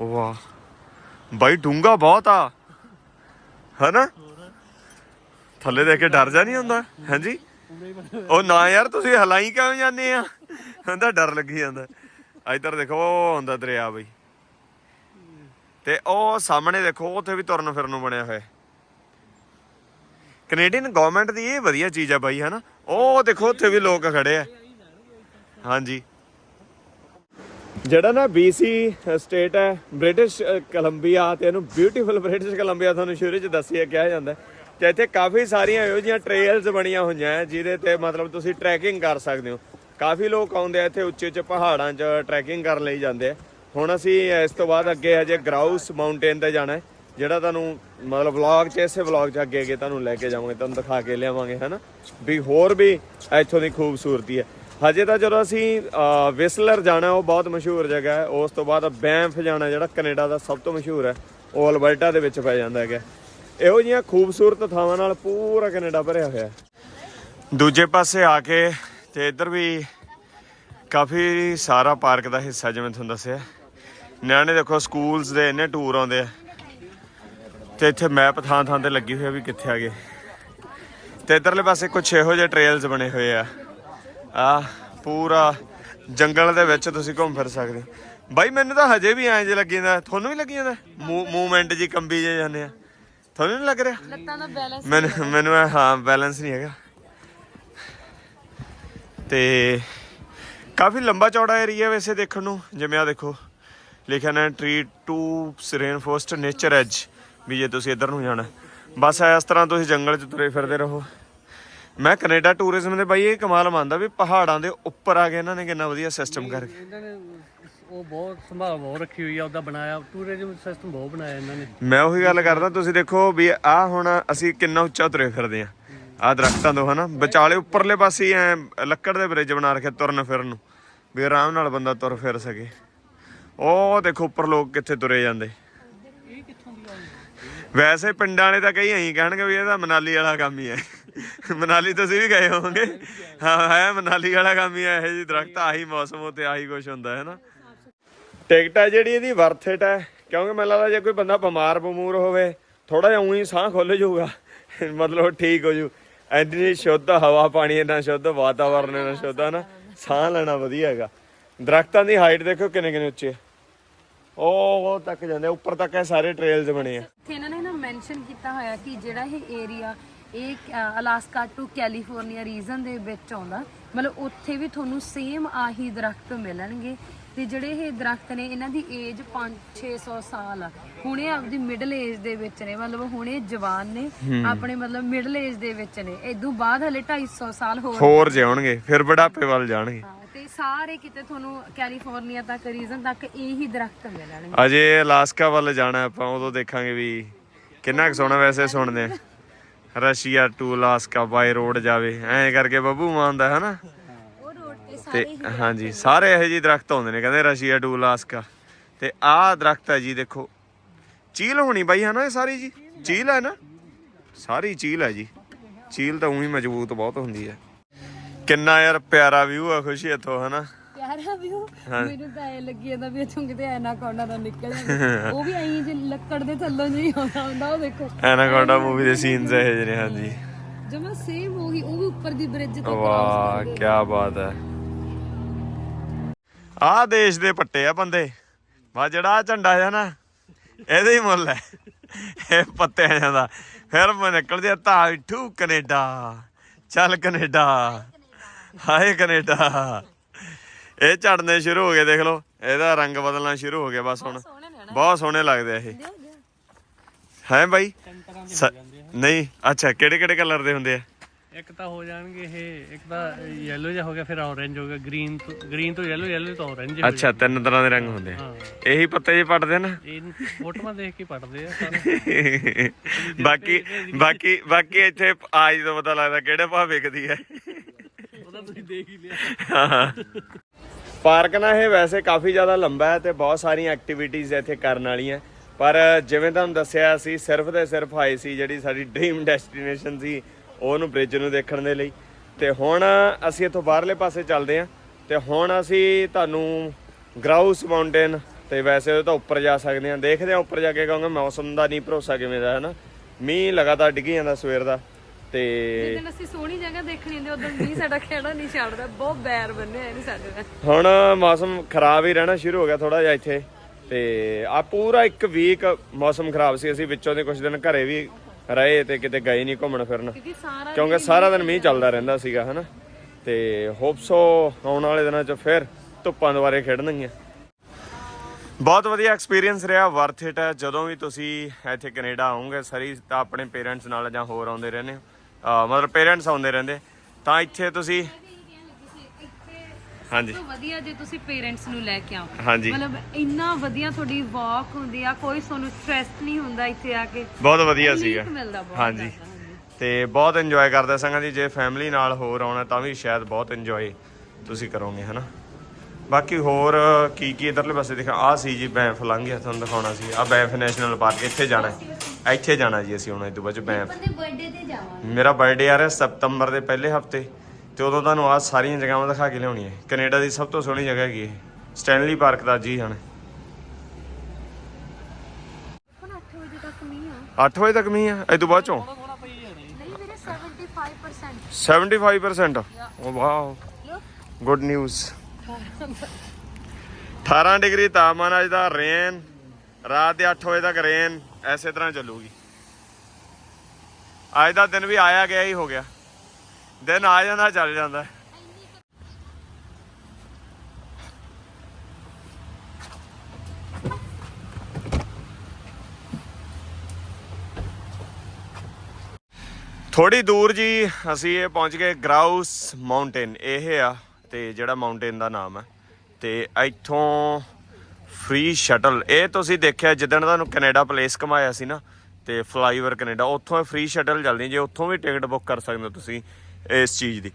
ਵਾਹ। ਬਾਈ ਡੂੰਗਾ ਬਹੁਤ ਆ ਹਨਾ? ਥੱਲੇ ਦੇਖ ਕੇ ਡਰ ਜਾ ਨਹੀਂ ਹੁੰਦਾ? ਹਾਂਜੀ? ਉਹ ਨਾ ਯਾਰ ਤੁਸੀਂ ਹਲਾਈ ਕਿਉਂ ਜਾਂਦੇ ਆ? ਹੁੰਦਾ ਡਰ ਲੱਗੀ ਜਾਂਦਾ। ਇੱਧਰ ਦੇਖੋ ਉਹ ਹੁੰਦਾ ਦਰਿਆ ਬਈ। ਤੇ ਉਹ ਸਾਹਮਣੇ ਦੇਖੋ ਉੱਥੇ ਵੀ ਤੁਰਨ ਫਿਰਨ ਨੂੰ ਬਣਿਆ ਹੋਇਆ। ਕੈਨੇਡੀਅਨ ਗਵਰਨਮੈਂਟ ਦੀ ਇਹ ਵਧੀਆ ਚੀਜ਼ ਆ ਬਾਈ, ਹਨਾ? ਉਹ ਦੇਖੋ, ਉੱਥੇ ਵੀ ਲੋਕ ਖੜੇ ਆ। ਹਾਂਜੀ। ਜਿਹੜਾ ਨਾ BC ਸਟੇਟ ਹੈ ਬ੍ਰਿਟਿਸ਼ ਕੋਲੰਬੀਆ ਤੇ ਇਹਨੂੰ ਬਿਊਟੀਫੁਲ ਬ੍ਰਿਟਿਸ਼ ਕੋਲੰਬੀਆ ਤੁਹਾਨੂੰ ਸ਼ੁਰੂ ਚ ਦੱਸਿਆ, ਕਿਹਾ ਜਾਂਦਾ ਹੈ। ਤੇ ਇੱਥੇ ਕਾਫੀ ਸਾਰੀਆਂ ਇਹੋ ਜਿਹੀਆਂ ਟ੍ਰੇਲਸ ਬਣੀਆਂ ਹੋਈਆਂ ਹੈ, ਜਿਹਦੇ ਤੇ ਮਤਲਬ ਤੁਸੀਂ ਟਰੈਕਿੰਗ ਕਰ ਸਕਦੇ ਹੋ। ਕਾਫੀ ਲੋਕ ਆਉਂਦੇ ਆ ਇੱਥੇ ਉੱਚੇ ਉੱਚੇ ਪਹਾੜਾਂ 'ਚ ਟਰੈਕਿੰਗ ਕਰਨ ਲਈ ਜਾਂਦੇ ਆ। ਹੁਣ ਅਸੀਂ ਇਸ ਤੋਂ ਬਾਅਦ ਅੱਗੇ ਹਜੇ ਗਰਾਊਸ ਮਾਊਂਟੇਨ ਤੇ ਜਾਣਾ ਹੈ। ਜਿਹੜਾ ਤੁਹਾਨੂੰ ਮਤਲਬ ਵਲੌਗ 'ਚ, ਇਸੇ ਵਲੌਗ 'ਚ ਅੱਗੇ ਅੱਗੇ ਤੁਹਾਨੂੰ ਲੈ ਕੇ ਜਾਵਾਂਗੇ, ਤੁਹਾਨੂੰ ਦਿਖਾ ਕੇ ਲਿਆਵਾਂਗੇ, ਹਨਾ? ਵੀ ਹੋਰ ਵੀ ਇੱਥੋਂ ਦੀ ਖੂਬਸੂਰਤੀ ਹੈ। ਹਜੇ ਤਾਂ ਜਦੋਂ ਅਸੀਂ ਵਿਸਲਰ ਜਾਣਾ, ਉਹ ਬਹੁਤ ਮਸ਼ਹੂਰ ਜਗ੍ਹਾ ਹੈ। ਉਸ ਤੋਂ ਬਾਅਦ ਬੈਂਫ ਜਾਣਾ, ਜਿਹੜਾ ਕੈਨੇਡਾ ਦਾ ਸਭ ਤੋਂ ਮਸ਼ਹੂਰ ਹੈ, ਉਹ ਅਲਬਰਟਾ ਦੇ ਵਿੱਚ ਪੈ ਜਾਂਦਾ ਹੈਗਾ। ਇਹੋ ਜਿਹੀਆਂ ਖੂਬਸੂਰਤ ਥਾਵਾਂ ਨਾਲ ਪੂਰਾ ਕੈਨੇਡਾ ਭਰਿਆ ਹੋਇਆ ਹੈ। ਦੂਜੇ ਪਾਸੇ ਆ ਕੇ ਤੇ ਇੱਧਰ ਵੀ ਕਾਫੀ ਸਾਰਾ ਪਾਰਕ ਦਾ ਹਿੱਸਾ, ਜਿਵੇਂ ਤੁਹਾਨੂੰ ਦੱਸਿਆ। ਨਿਆਣੇ ਦੇਖੋ ਸਕੂਲਸ ਦੇ ਇੰਨੇ ਟੂਰ ਆਉਂਦੇ ਆ। ਤੇ ਇੱਥੇ ਮੈਪ ਥਾਂ ਥਾਂ ਤੇ ਲੱਗੀ ਹੋਈ ਆ ਵੀ ਕਿੱਥੇ ਆ ਗਏ। ਤੇ ਇਧਰਲੇ ਪਾਸੇ ਕੁਝ ਇਹੋ ਜਿਹੇ ਟ੍ਰੇਲਸ ਬਣੇ ਹੋਏ ਆ। ਆ ਪੂਰਾ ਜੰਗਲ ਦੇ ਵਿੱਚ ਤੁਸੀਂ ਘੁੰਮ ਫਿਰ ਸਕਦੇ ਬਾਈ ਮੈਨੂੰ ਤਾਂ ਹਜੇ ਵੀ ਐਂ ਜੇ ਲੱਗੀ ਜਾਂਦਾ। ਤੁਹਾਨੂੰ ਵੀ ਲੱਗੀ ਜਾਂਦਾ? ਮੂਵਮੈਂਟ ਜੀ ਕੰਬੀ ਜੇ ਜਾਂਦੇ ਆ। ਤੁਹਾਨੂੰ ਨਹੀਂ ਲੱਗ ਰਿਹਾ? ਲੱਤਾਂ ਦਾ ਬੈਲੈਂਸ ਮੈਨੂੰ ਮੈਨੂੰ ਹਾਂ ਬੈਲੈਂਸ ਨਹੀਂ ਹੈਗਾ। ਤੇ ਕਾਫੀ ਲੰਬਾ ਚੌੜਾ ਏਰੀਆ ਵੈਸੇ ਦੇਖਣ ਨੂੰ। ਜਿਵੇਂ ਆ ਦੇਖੋ ਲਿਖਿਆ ਨਾ tree to rainforest nature as ਵੀ ਜੇ ਤੁਸੀਂ ਇੱਧਰ ਨੂੰ ਜਾਣਾ। ਬਸ ਇਸ ਤਰ੍ਹਾਂ ਤੁਸੀਂ ਜੰਗਲ 'ਚ ਤੁਰੇ ਫਿਰਦੇ ਰਹੋ। ਮੈਂ ਕੈਨੇਡਾ ਟੂਰਿਜ਼ਮ ਦੇ ਬਾਈ ਇਹ ਕਮਾਲ ਮੰਨਦਾ ਵੀ ਪਹਾੜਾਂ ਦੇ ਉੱਪਰ ਆ ਕੇ ਇਹਨਾਂ ਨੇ ਕਿੰਨਾ ਵਧੀਆ ਸਿਸਟਮ ਕਰਕੇ ਇਹਨਾਂ ਨੇ ਉਹ ਬਹੁਤ ਸੰਭਾਲ ਬਹੁਤ ਰੱਖੀ ਹੋਈ ਆ ਉਹਦਾ ਬਣਾਇਆ ਟੂਰਿਜ਼ਮ ਸਿਸਟਮ ਬਹੁਤ ਬਣਾਇਆ ਇਹਨਾਂ ਨੇ। ਮੈਂ ਉਹੀ ਗੱਲ ਕਰਦਾ ਤੁਸੀਂ ਦੇਖੋ ਵੀ ਆ ਹੁਣ ਅਸੀਂ ਕਿੰਨਾ ਉੱਚਾ ਤੁਰੇ ਫਿਰਦੇ ਆ। ਆ ਦਰਖਤਾਂ ਤੋਂ ਹਨਾ ਵਿਚਾਲੇ ਉੱਪਰਲੇ ਪਾਸੇ ਐ ਲੱਕੜ ਦੇ ਬ੍ਰਿਜ ਬਣਾ ਰੱਖੇ ਤੁਰਨ ਫਿਰਨ ਨੂੰ ਵੀ ਆਰਾਮ ਨਾਲ ਬੰਦਾ ਤੁਰ ਫਿਰ ਸਕੇ। ਉਹ ਦੇਖੋ ਉੱਪਰ ਲੋਕ ਕਿੱਥੇ ਤੁਰੇ ਜਾਂਦੇ। ਵੈਸੇ ਪਿੰਡਾਂ ਵਾਲੇ ਤਾਂ ਕਈ ਐਂ ਕਹਿਣਗੇ ਵੀ ਇਹ ਤਾਂ ਮਨਾਲੀ ਵਾਲਾ ਕੰਮ ਹੀ ਹੈ। ਮਨਾਲੀ ਤੁਸੀਂ ਵੀ ਗਏ ਹੋਵੋਗੇ। ਹਾਂ, ਹੈ ਮਨਾਲੀ ਵਾਲਾ ਕੰਮ ਹੀ ਹੈ, ਇਹ ਜੀ ਦਰਖਤ, ਆਹੀ ਮੌਸਮ ਉਤੇ ਆਹੀ ਕੁਝ ਹੁੰਦਾ, ਹੈ ਨਾ? ਟਿਕਟ ਹੈ ਜਿਹੜੀ ਇਹਦੀ ਵਰਥ ਇਟ ਹੈ। ਕਿਉਂਕਿ ਮੈਨੂੰ ਲੱਗਦਾ ਜੇ ਕੋਈ ਬੰਦਾ ਬਿਮਾਰ ਬਮੂਰ ਹੋਵੇ ਥੋੜਾ ਜਿਹਾ ਉਹੀ ਸਾਹ ਖੁੱਲ ਜਾਊਗਾ। ਮਤਲਬ ਠੀਕ ਹੋ ਜੂ। ਐਨੀ ਸ਼ੁੱਧ ਹਵਾ, ਪਾਣੀ ਇੰਨਾ ਸ਼ੁੱਧ, ਵਾਤਾਵਰਨ ਇੰਨਾ ਸ਼ੁੱਧ, ਹੈ ਨਾ? ਸਾਹ ਲੈਣਾ ਵਧੀਆ ਹੈਗਾ। ਦਰਖਤਾਂ ਦੀ ਹਾਈਟ ਦੇਖੋ ਕਿੰਨੇ ਕਿੰਨੇ ਉੱਚੇ ਆ। ਉਹ ਉਹ ਤੱਕ ਜਾਂਦੇ ਉੱਪਰ ਤੱਕ ਇਹ ਸਾਰੇ ਟ੍ਰੇਲਸ ਬਣੇ ਆ। ਇੱਥੇ ਇਹਨਾਂ ਨੇ ਮੈਂਸ਼ਨ ਕੀਤਾ ਹੋਇਆ ਕਿ ਜਿਹੜਾ ਇਹ ਏਰੀਆ ਇਹ ਅ, ਅਲਾਸਕਾ ਟੂ ਕੈਲੀਫੋਰਨੀਆ ਰੀਜਨ ਦੇ ਵਿੱਚ ਆਉਂਦਾ। ਮਤਲਬ ਉੱਥੇ ਵੀ ਤੁਹਾਨੂੰ ਸੇਮ ਆਹੀ ਦਰਖਤ ਮਿਲਣਗੇ ਤੇ ਜਿਹੜੇ ਇਹ ਦਰਖਤ ਨੇ ਇਹਨਾਂ ਦੀ ਏਜ 5-600 ਸਾਲ ਆ। ਹੁਣੇ ਆਪਦੀ ਮਿਡਲ ਏਜ ਦੇ ਵਿੱਚ ਨੇ ਮਤਲਬ ਹੁਣੇ ਜਵਾਨ ਨੇ ਆਪਣੇ ਮਤਲਬ ਮਿਡਲ ਏਜ ਦੇ ਵਿੱਚ ਨੇ। ਇਦੋਂ ਬਾਅਦ ਹਲੇ 250 ਸਾਲ ਹੋਰ ਹੋਰ ਜਿਉਣਗੇ ਫਿਰ ਬੁਢਾਪੇ ਵੱਲ ਜਾਣਗੇ। ਹਾਂ, ਤੇ ਸਾਰੇ ਕਿਤੇ ਤੁਹਾਨੂੰ ਕੈਲੀਫੋਰਨੀਆ ਤੱਕ ਰੀਜਨ ਤੱਕ ਇਹੀ ਦਰਖਤ ਮਿਲਣਗੇ। ਅਜੇ ਅਲਾਸਕਾ ਵੱਲ ਜਾਣਾ ਆਪਾਂ ਉਦੋਂ ਦੇਖਾਂਗੇ ਵੀ ਕਿੰਨਾ ਕੁ ਸੋਹਣਾ ਵੈਸੇ ਸੁਣਦੇ। ਆ Russia to Alaska by road ਜਾਵੇ। ਐਂ ਕਰਕੇ ਬੱਬੂ ਮੰਨਦਾ ਹੈ ਨਾ ਉਹ ਰੋਡ ਤੇ ਤੇ ਸਾਰੇ ਹਾਂਜੀ, ਸਾਰੇ ਇਹੋ ਜਿਹੇ ਦਰਖਤ ਹੁੰਦੇ ਨੇ, ਕਹਿੰਦੇ ਰਸ਼ੀਆ ਟੂ ਅਲਾਸਕਾ ਤੇ ਆਹ ਦਰਖਤ ਹੈ ਜੀ, ਦੇਖੋ। ਚੀਲ ਹੋਣੀ ਬਾਈ ਹੈ ਇਹ ਸਾਰੀ ਜੀ? ਚੀਲ ਹੈ ਨਾ? ਸਾਰੀ ਚੀਲ ਹੈ ਜੀ। ਚੀਲ ਤਾਂ ਉਹੀ ਮਜ਼ਬੂਤ ਬਹੁਤ ਹੁੰਦੀ ਹੈ ਕਿੰਨਾ ਯਾਰ ਪਿਆਰਾ ਵਿਊ ਆ, ਖੁਸ਼ੀ ਇੱਥੋਂ, ਹਨਾ? ਪਿਆਰਾ ਵਿਊ ਮੈਨੂੰ ਤਾਂ ਐ ਲੱਗੀ ਜਾਂਦਾ ਵੀ ਇੱਥੋਂ ਕਿਤੇ ਐਨਾਕੋਂਡਾ ਨਾ ਨਿਕਲ ਜਾਵੇ। ਉਹ ਵੀ ਐਂ ਜੇ ਲੱਕੜ ਦੇ ਥੱਲੋਂ ਜਿਹੀ ਆਉਂਦਾ ਹੁੰਦਾ ਉਹ ਦੇਖੋ। ਐਨਾਕੋਂਡਾ ਮੂਵੀ ਦੇ ਸੀਨਸ ਇਹ ਜਿਹੇ ਨੇ ਹਾਂਜੀ। ਜਮਾ ਸੇਮ ਉਹੀ ਉਹ ਵੀ ਉੱਪਰ ਦੀ ਬ੍ਰਿਜ ਤੋਂ ਵਾਹ ਕੀ ਬਾਤ ਹੈ। ਆਹ ਦੇਸ਼ ਦੇ ਪੱਟੇ ਆ ਬੰਦੇ। ਵਾ ਜਿਹੜਾ ਆਹ ਝੰਡਾ ਹੈ ਨਾ ਇਹਦੇ ਹੀ ਮੁੱਲ ਹੈ। ਇਹ ਪੱਤਿਆਂ ਜਾਂਦਾ ਫਿਰ ਮੈਂ ਨਿਕਲਦੇ ਆ ਤਾਂ ਠੂ ਕੈਨੇਡਾ। ਚੱਲ ਕੈਨੇਡਾ। ਹਾਏ ਕੈਨੇਡਾ। ਇਹ ਝੜਨੇ ਸ਼ੁਰੂ ਹੋ ਗਏ ਦੇਖ ਲਓ। ਇਹਦਾ ਰੰਗ ਬਦਲਣਾ ਸ਼ੁਰੂ ਹੋ ਗਿਆ ਬਸ ਹੁਣ। ਬਹੁਤ ਸੋਹਣੇ ਲੱਗਦੇ ਆ ਇਹ। ਹੈ ਬਾਈ? ਤਿੰਨ ਤਰ੍ਹਾਂ ਦੇ ਸ- ਨਹੀਂ ਅੱਛਾ ਕਿਹੜੇ ਕਿਹੜੇ ਕਲਰ ਦੇ ਹੁੰਦੇ ਆ? ਇੱਕ ਤਾਂ ਹੋ ਜਾਣਗੇ ਇਹ ਇੱਕ ਤਾਂ ਯੈਲੋ ਜਿਹਾ ਹੋ ਗਿਆ ਫਿਰ orange ਹੋ ਗਿਆ ਗ੍ਰੀਨ ਤੋਂ ਗ੍ਰੀਨ ਤੋਂ ਯੈਲੋ ਯੈਲੋ ਤੋਂ orange ਅੱਛਾ ਤਿੰਨ ਤਰ੍ਹਾਂ ਦੇ ਰੰਗ ਹੁੰਦੇ ਆ। ਇਹੀ ਪੱਤੇ ਜੇ ਪੱਟਦੇ ਨਾ? ਇਹ ਫੋਟੋਆਂ ਦੇਖ ਕੇ ਪੜਦੇ ਆ ਸਾਰੇ। <laughs> ਬਾਕੀ ਬਾਕੀ ਬਾਕੀ ਇੱਥੇ ਆਜ ਤੋਂ ਪਤਾ ਲੱਗਦਾ ਕਿਹੜੇ ਭਾਅ ਵਿਕਦੀ ਹੈ। ਉਹਦਾ ਤੁਸੀਂ ਦੇਖ ਹੀ ਲਿਆ। ਪਾਰਕ ਨਾ ਇਹ ਵੈਸੇ ਕਾਫੀ ਜ਼ਿਆਦਾ ਲੰਬਾ ਹੈ ਤੇ ਬਹੁਤ ਸਾਰੀਆਂ ਐਕਟੀਵਿਟੀਜ਼ ਇੱਥੇ ਕਰਨ ਵਾਲੀਆਂ। ਪਰ ਜਿਵੇਂ ਤੁਹਾਨੂੰ ਦੱਸਿਆ ਸੀ ਸਿਰਫ ਤੇ ਸਿਰਫ ਆਏ ਸੀ, ਜਿਹੜੀ ਸਾਡੀ ਡ੍ਰੀਮ ਡੈਸਟੀਨੇਸ਼ਨ ਸੀ, ਉਹਨੂੰ ਬ੍ਰਿਜ ਨੂੰ ਦੇਖਣ ਦੇ ਲਈ। ਤੇ ਹੁਣ ਅਸੀਂ ਇੱਥੋਂ ਬਾਹਰਲੇ ਪਾਸੇ ਚੱਲਦੇ ਹਾਂ ਤੇ ਹੁਣ ਅਸੀਂ ਤੁਹਾਨੂੰ ਗਰਾਊਸ ਮਾਊਂਟੇਨ ਤੇ ਵੈਸੇ ਉਹ ਤਾਂ ਉੱਪਰ ਜਾ ਸਕਦੇ ਹਾਂ। ਦੇਖਦੇ ਹਾਂ ਉੱਪਰ ਜਾ ਕੇ ਕਹਾਂਗਾ, ਮੌਸਮ ਦਾ ਨਹੀਂ ਭਰੋਸਾ ਕਿਵੇਂ ਦਾ, ਹੈ ਨਾ? ਮੀਂਹ ਲਗਾਤਾਰ ਡਿੱਗੀ ਜਾਂਦਾ ਸਵੇਰ ਦਾ। ਤੇ ਜਿੱਦਣ ਅਸੀਂ ਸੋਹਣੀ ਜਗ੍ਹਾ ਦੇਖਣੀ ਹੁੰਦੀ ਉਦੋਂ ਵੀ ਸਾਡਾ ਖੇੜਾ ਨਹੀਂ ਛੱਡਦਾ ਬਹੁਤ ਬੈਰ ਬੰਨਿਆ ਇਹਨੇ ਸਾਡੇ ਨਾਲ। ਹੁਣ ਮੌਸਮ ਖਰਾਬ ਹੀ ਰਹਿਣਾ ਸ਼ੁਰੂ ਹੋ ਗਿਆ ਥੋੜਾ ਜਿਹਾ ਇੱਥੇ ਤੇ ਆ ਪੂਰਾ ਇੱਕ ਵੀਕ ਮੌਸਮ ਖਰਾਬ ਸੀ ਅਸੀਂ ਵਿੱਚੋਂ ਦੇ ਕੁਝ ਦਿਨ ਘਰੇ ਵੀ ਰਹੇ ਤੇ ਕਿਤੇ ਗਏ ਨਹੀਂ ਘੁੰਮਣ ਫਿਰਨ। ਕਿਉਂਕਿ ਸਾਰਾ ਦਿਨ ਮੀਂਹ ਚੱਲਦਾ ਰਹਿੰਦਾ ਸੀਗਾ ਹਨਾ? ਤੇ ਹੋਪਸੋ ਆਉਣ ਵਾਲੇ ਦਿਨਾਂ 'ਚ ਫਿਰ ਧੁੱਪਾਂ ਦੁਆਰੇ ਖੇਡਣਗੀਆਂ। ਬਹੁਤ ਵਧੀਆ ਐਕਸਪੀਰੀਅੰਸ ਰਿਹਾ ਵਰਥ ਇਟ ਹੈ। ਜਦੋਂ ਵੀ ਤੁਸੀਂ ਇੱਥੇ ਕੈਨੇਡਾ ਆਓਗੇ ਸਰੀ ਤਾਂ ਆਪਣੇ ਪੇਰੈਂਟਸ ਨਾਲ ਜਾਂ ਹੋਰ ਆਉਂਦੇ ਰਹਿੰਦੇ ਹੋ। ਮਤਲਬ ਪੇਰੈਂਟਸ ਆਉਂਦੇ ਰਹਿੰਦੇ। ਤਾਂ ਇੱਥੇ ਤੁਸੀਂ ਹਾਂਜੀ। ਤੋਂ ਵਧੀਆ ਜੇ ਤੁਸੀਂ ਪੇਰੈਂਟਸ ਨੂੰ ਲੈ ਕੇ ਆਓ। ਹਾਂਜੀ। ਮਤਲਬ ਇੰਨਾ ਵਧੀਆ ਤੁਹਾਡੀ ਵਾਕ ਹੁੰਦੀ ਆ ਕੋਈ ਤੁਹਾਨੂੰ ਸਟ੍ਰੈਸ ਨਹੀਂ ਹੁੰਦਾ ਇੱਥੇ ਆ ਕੇ। ਬਹੁਤ ਵਧੀਆ ਸੀਗਾ। ਹਾਂਜੀ। ਤੇ ਬਹੁਤ ਇੰਜੋਏ ਕਰਦੇ ਸੰਗਾਂ ਜੀ ਜੇ ਫੈਮਿਲੀ ਨਾਲ ਹੋਰ ਆਉਣਾ ਤਾਂ ਵੀ ਸ਼ਾਇਦ ਬਹੁਤ ਇੰਜੋਏ ਤੁਸੀਂ ਕਰੋਗੇ ਹਨਾ? ਬਾਕੀ ਹੋਰ ਕੀ ਕੀ ਇਧਰਲੇ ਪਾਸੇ ਦਿਖਾ ਆ ਸੀ ਜੀ ਬੈਂਫ ਲੰਘ ਗਿਆ ਤੁਹਾਨੂੰ ਦਿਖਾਉਣਾ ਸੀ। ਆ ਬੈਂਫ ਨੈਸ਼ਨਲ ਪਾਰਕ ਇੱਥੇ ਜਾਣਾ। ਹੈ। ਇੱਥੇ ਜਾਣਾ ਜੀ ਅਸੀਂ ਹੁਣ ਇਹ ਤੋਂ ਬਾਅਦ 'ਚ ਬੈਂਫ ਬੰਦੇ ਬਰਥਡੇ ਤੇ ਜਾਵਾਂਗੇ। ਮੇਰਾ ਬਰਥਡੇ ਆ ਰਿਹਾ ਸਤੰਬਰ ਦੇ ਪਹਿਲੇ ਹਫ਼ਤੇ ਤੇ ਉਦੋਂ ਤੁਹਾਨੂੰ ਆ ਸਾਰੀਆਂ ਜਗ੍ਹਾਵਾਂ ਦਿਖਾ ਕੇ ਲਿਆਉਣੀ ਹੈ। ਕੈਨੇਡਾ ਦੀ ਸਭ ਤੋਂ ਸੋਹਣੀ ਜਗ੍ਹਾ ਹੈਗੀ ਇਹ ਸਟੈਨਲੀ ਪਾਰਕ ਦਾ ਜੀ ਜਾਣਾ ਹੁਣ 8 ਵਜੇ ਤੱਕ ਨਹੀਂ ਆ। 8 ਵਜੇ ਤੱਕ ਮੀਂਹ ਆ ਇਹ ਤੋਂ ਬਾਅਦ ਚੋਂ? ਨਹੀਂ ਵੀਰੇ 75% 75% ਓ ਵਾਓ। ਗੁੱਡ ਨਿਊਜ਼ 18 ਡਿਗਰੀ ਤਾਪਮਾਨ ਅੱਜ ਦਾ ਰੇਨ ਰਾਤ ਦੇ 8 ਵਜੇ ਤੱਕ ਰੇਨ ਐਸੇ ਤਰ੍ਹਾਂ ਚੱਲੂਗੀ। ਅੱਜ ਦਾ ਦਿਨ ਵੀ ਆਇਆ ਗਿਆ ਹੀ ਹੋ ਗਿਆ। ਦਿਨ ਆ ਜਾਂਦਾ, ਚੱਲ ਜਾਂਦਾ। ਥੋੜੀ ਦੂਰ ਜੀ ਅਸੀਂ ਇਹ ਪਹੁੰਚ ਗਏ ਗਰਾਊਸ ਮਾਊਂਟੇਨ। ਇਹ ਆ ਤੇ ਜਿਹੜਾ ਮਾਊਂਟੇਨ ਦਾ ਨਾਮ ਹੈ ਤੇ ਇੱਥੋਂ ਫ੍ਰੀ ਸ਼ਟਲ ਇਹ ਤੁਸੀਂ ਦੇਖਿਆ, ਜਿੱਦਣ ਤੁਹਾਨੂੰ ਕੈਨੇਡਾ ਪਲੇਸ ਘਮਾਇਆ ਸੀ ਨਾ, ਤੇ ਫਲਾਈਓਵਰ ਕੈਨੇਡਾ, ਉੱਥੋਂ ਫ੍ਰੀ ਸ਼ਟਲ ਚੱਲਦੀ ਜੇ ਉੱਥੋਂ ਵੀ ਟਿਕਟ ਬੁੱਕ ਕਰ ਸਕਦੇ ਹੋ ਤੁਸੀਂ ਇਸ ਚੀਜ਼ ਦੀ।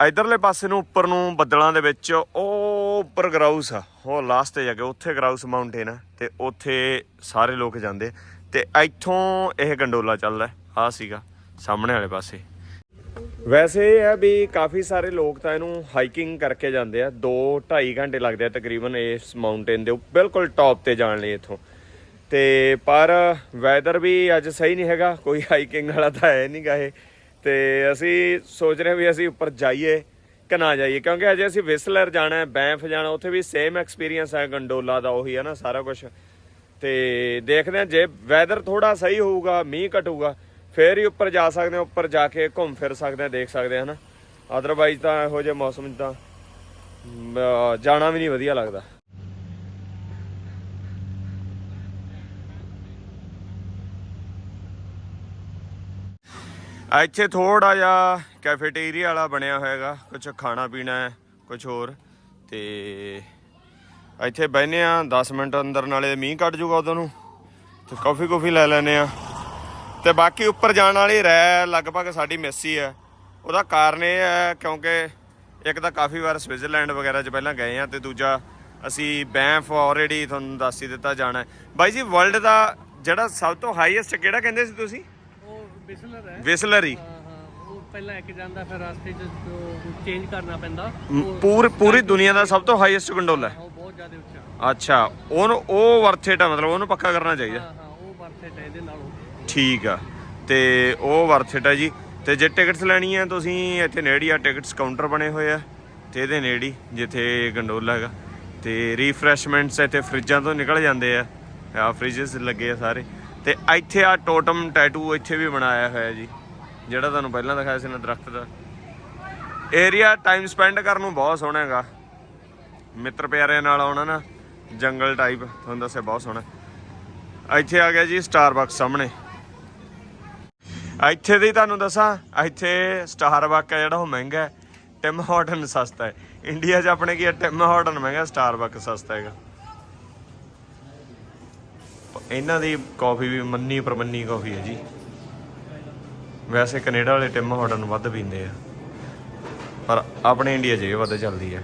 ਇਧਰਲੇ ਪਾਸੇ ਨੂੰ ਉੱਪਰ ਨੂੰ ਬੱਦਲਾਂ ਦੇ ਵਿੱਚ, ਉਹ ਉੱਪਰ ਗਰਾਊਸ ਆ। ਉਹ ਲਾਸਟ ਤੇ ਜਾ ਕੇ ਉੱਥੇ ਗਰਾਊਸ ਮਾਊਂਟੇਨ ਆ, ਤੇ ਉੱਥੇ ਸਾਰੇ ਲੋਕ ਜਾਂਦੇ ਤੇ ਇੱਥੋਂ ਇਹ ਗੰਡੋਲਾ ਚੱਲਦਾ ਆ ਸੀਗਾ, ਸਾਹਮਣੇ ਵਾਲੇ ਪਾਸੇ। ਵੈਸੇ ਇਹ ਹੈ ਵੀ ਕਾਫੀ ਸਾਰੇ ਲੋਕ ਤਾਂ ਇਹਨੂੰ ਹਾਈਕਿੰਗ ਕਰਕੇ ਜਾਂਦੇ ਆ। 2 2.5 ਘੰਟੇ ਲੱਗਦੇ ਆ ਤਕਰੀਬਨ ਇਸ ਮਾਊਂਟੇਨ ਦੇ ਉੱਪ- ਬਿਲਕੁਲ ਟੌਪ ਤੇ ਜਾਣ ਲਈ ਇੱਥੋਂ। ਤੇ ਪਰ ਵੈਦਰ ਵੀ ਅੱਜ ਸਹੀ ਨਹੀਂ ਹੈਗਾ, ਕੋਈ ਹਾਈਕਿੰਗ ਵਾਲਾ ਤਾਂ ਹੈ ਨਹੀਂਗਾ ਇਹ। ਤੇ ਅਸੀਂ ਸੋਚ ਰਹੇ ਵੀ ਅਸੀਂ ਉੱਪਰ ਜਾਈਏ ਕਿ ਨਾ ਜਾਈਏ, ਕਿਉਂਕਿ ਅਜੇ ਅਸੀਂ ਵਿਸਲਰ ਜਾਣਾ ਹੈ ਬੈਂਫ ਜਾਣਾ, ਉੱਥੇ ਵੀ ਸੇਮ ਐਕਸਪੀਰੀਅੰਸ ਹੈ, ਗੰਡੋਲਾ ਦਾ ਉਹੀ ਹੈ ਨਾ ਸਾਰਾ ਕੁਝ ਤੇ ਦੇਖਦੇ ਹਾਂ, ਜੇ ਵੈਦਰ ਥੋੜਾ ਸਹੀ ਹੋਊਗਾ, ਮੀਂਹ ਘਟੂਗਾ ਫੇਰ ਹੀ ਉੱਪਰ ਜਾ ਸਕਦੇ ਹਾਂ, ਉੱਪਰ ਜਾ ਕੇ ਘੁੰਮ ਫਿਰ ਸਕਦੇ ਹਾਂ, ਦੇਖ ਸਕਦੇ ਹਾਂ ਨਾ ਅਦਰਵਾਈਜ਼ ਤਾਂ ਇਹੋ ਜਿਹੇ ਮੌਸਮ 'ਚ ਤਾਂ ਜਾਣਾ ਵੀ ਨਹੀਂ ਵਧੀਆ ਲੱਗਦਾ। ਇੱਥੇ ਥੋੜਾ ਜਿਹਾ ਕੈਫੇਟੇਰੀਆ ਵਾਲਾ ਬਣਿਆ ਹੋਏਗਾ ਕੁਝ ਖਾਣਾ ਪੀਣਾ ਹੈ ਕੁਝ ਹੋਰ। ਤੇ ਇੱਥੇ ਬਹਿਨੇ ਆ 10 ਮਿੰਟ ਅੰਦਰ ਨਾਲੇ ਮੀਂਹ ਕੱਟ ਜੂਗਾ ਉਦੋਂ ਨੂੰ। ਤੇ ਕਾਫੀ ਕਾਫੀ ਲੈ ਲੈਨੇ ਆ ਤੇ ਬਾਕੀ ਉੱਪਰ ਜਾਣ ਵਾਲੀ ਰਹਿ ਲਗਭਗ ਸਾਡੀ ਮਿਸ ਹੀ। ਹੈ ਉਹਦਾ ਕਾਰਨ ਇਹ ਹੈ ਕਿਉਂਕਿ ਇੱਕ ਤਾਂ ਕਾਫੀ ਵਾਰ ਸਵਿਟਜ਼ਰਲੈਂਡ ਵਗੈਰਾ 'ਚ ਪਹਿਲਾਂ ਗਏ ਆ ਤੇ ਦੂਜਾ ਅਸੀਂ ਬੈਂਫ ਆਲਰੇਡੀ ਤੁਹਾਨੂੰ ਦੱਸ ਹੀ ਦਿੱਤਾ ਜਾਣਾ ਬਾਈ ਜੀ ਵਰਲਡ ਦਾ ਜਿਹੜਾ ਸਭ ਤੋਂ ਹਾਈਐਸਟ ਕਿਹੜਾ ਕਹਿੰਦੇ ਸੀ ਤੁਸੀਂ? ਉਹ ਬਿਸਲਰ ਹੈ। ਵਿਸਲਰੀ ਹਾਂ ਪਹਿਲਾਂ ਇੱਕ ਜਾਂਦਾ ਫਿਰ ਰਸਤੇ 'ਚ ਚੇਂਜ ਕਰਨਾ ਪੈਂਦਾ। ਪੂਰੀ ਪੂਰੀ ਦੁਨੀਆ ਦਾ ਸਭ ਤੋਂ ਹਾਈਐਸਟ ਗੰਡੋਲਾ ਹੈ। ਉਹ ਬਹੁਤ ਜ਼ਿਆਦਾ ਉੱਚਾ। ਅੱਛਾ ਉਹਨੂੰ ਉਹ ਵਰਥ ਇਟ ਆ ਮਤਲਬ ਉਹਨੂੰ ਪੱਕਾ ਕਰਨਾ ਚਾਹੀਦਾ। ਹਾਂ ਹਾਂ ਉਹ ਵਰਥ ਹੈ ਇਹਦੇ ਨਾਲੋਂ। ਠੀਕ ਆ। ਤੇ ਉਹ ਵਰਥ ਇਟ ਆ ਜੀ। ਤੇ ਜੇ ਟਿਕਟਸ ਲੈਣੀ ਆ ਤੁਸੀਂ ਇੱਥੇ ਨੇੜੀ ਆ ਟਿਕਟਸ ਕਾਊਂਟਰ ਬਣੇ ਹੋਏ ਆ। ਤੇ ਇਹਦੇ ਨੇੜੀ ਜਿੱਥੇ ਗੰਡੋਲਾ ਹੈਗਾ। ਤੇ ਰੀਫਰੈਸ਼ਮੈਂਟਸ ਇੱਥੇ ਫਰਿੱਜਾਂ ਤੋਂ ਨਿਕਲ ਜਾਂਦੇ ਆ। ਆ ਫ੍ਰਿਜਸ ਲੱਗੇ ਆ ਸਾਰੇ। ਤੇ ਇੱਥੇ ਆ ਟੋਟਮ ਟੈਟੂ ਇੱਥੇ ਵੀ ਬਣਾਇਆ ਹੋਇਆ ਜੀ। ਜਿਹੜਾ ਤੁਹਾਨੂੰ ਪਹਿਲਾਂ ਦਿਖਾਇਆ ਸੀ ਨਾ ਦਰਖਤ ਦਾ। ਏਰੀਆ ਟਾਈਮ ਸਪੈਂਡ ਕਰਨ ਨੂੰ ਬਹੁਤ ਸੋਹਣਾ ਹੈਗਾ। ਮਿੱਤਰ ਪਿਆਰਿਆਂ ਨਾਲ ਆਉਣਾ ਨਾ, ਜੰਗਲ ਟਾਈਪ ਤੁਹਾਨੂੰ ਦੱਸਿਆ ਬਹੁਤ ਸੋਹਣਾ। ਇੱਥੇ ਆ ਗਿਆ ਜੀ ਸਟਾਰਬਕਸ ਸਾਹਮਣੇ। ਇੱਥੇ ਦੀ ਤੁਹਾਨੂੰ ਦੱਸਾਂ, ਇੱਥੇ ਸਟਾਰਬਕ ਹੈ ਜਿਹੜਾ ਉਹ ਮਹਿੰਗਾ ਹੈ ਟਿਮ ਹਾਰਟਨ ਸਸਤਾ ਹੈ। ਇੰਡੀਆ 'ਚ ਆਪਣੇ ਕੀ ਹੈ ਟਿਮ ਹਾਰਟਨ ਮਹਿੰਗਾ ਸਟਾਰਬਕ ਸਸਤਾ ਹੈਗਾ। ਇਹਨਾਂ ਦੀ ਕਾਫੀ ਵੀ ਮੰਨੀ ਪ੍ਰਮੰਨੀ ਕਾਫੀ ਹੈ ਜੀ। ਵੈਸੇ ਕੈਨੇਡਾ ਵਾਲੇ ਟਿਮ ਹਾਰਟਨ ਵੱਧ ਪੀਂਦੇ ਆ। ਪਰ ਆਪਣੇ ਇੰਡੀਆ 'ਚ ਇਹ ਵੱਧ ਚੱਲਦੀ ਹੈ।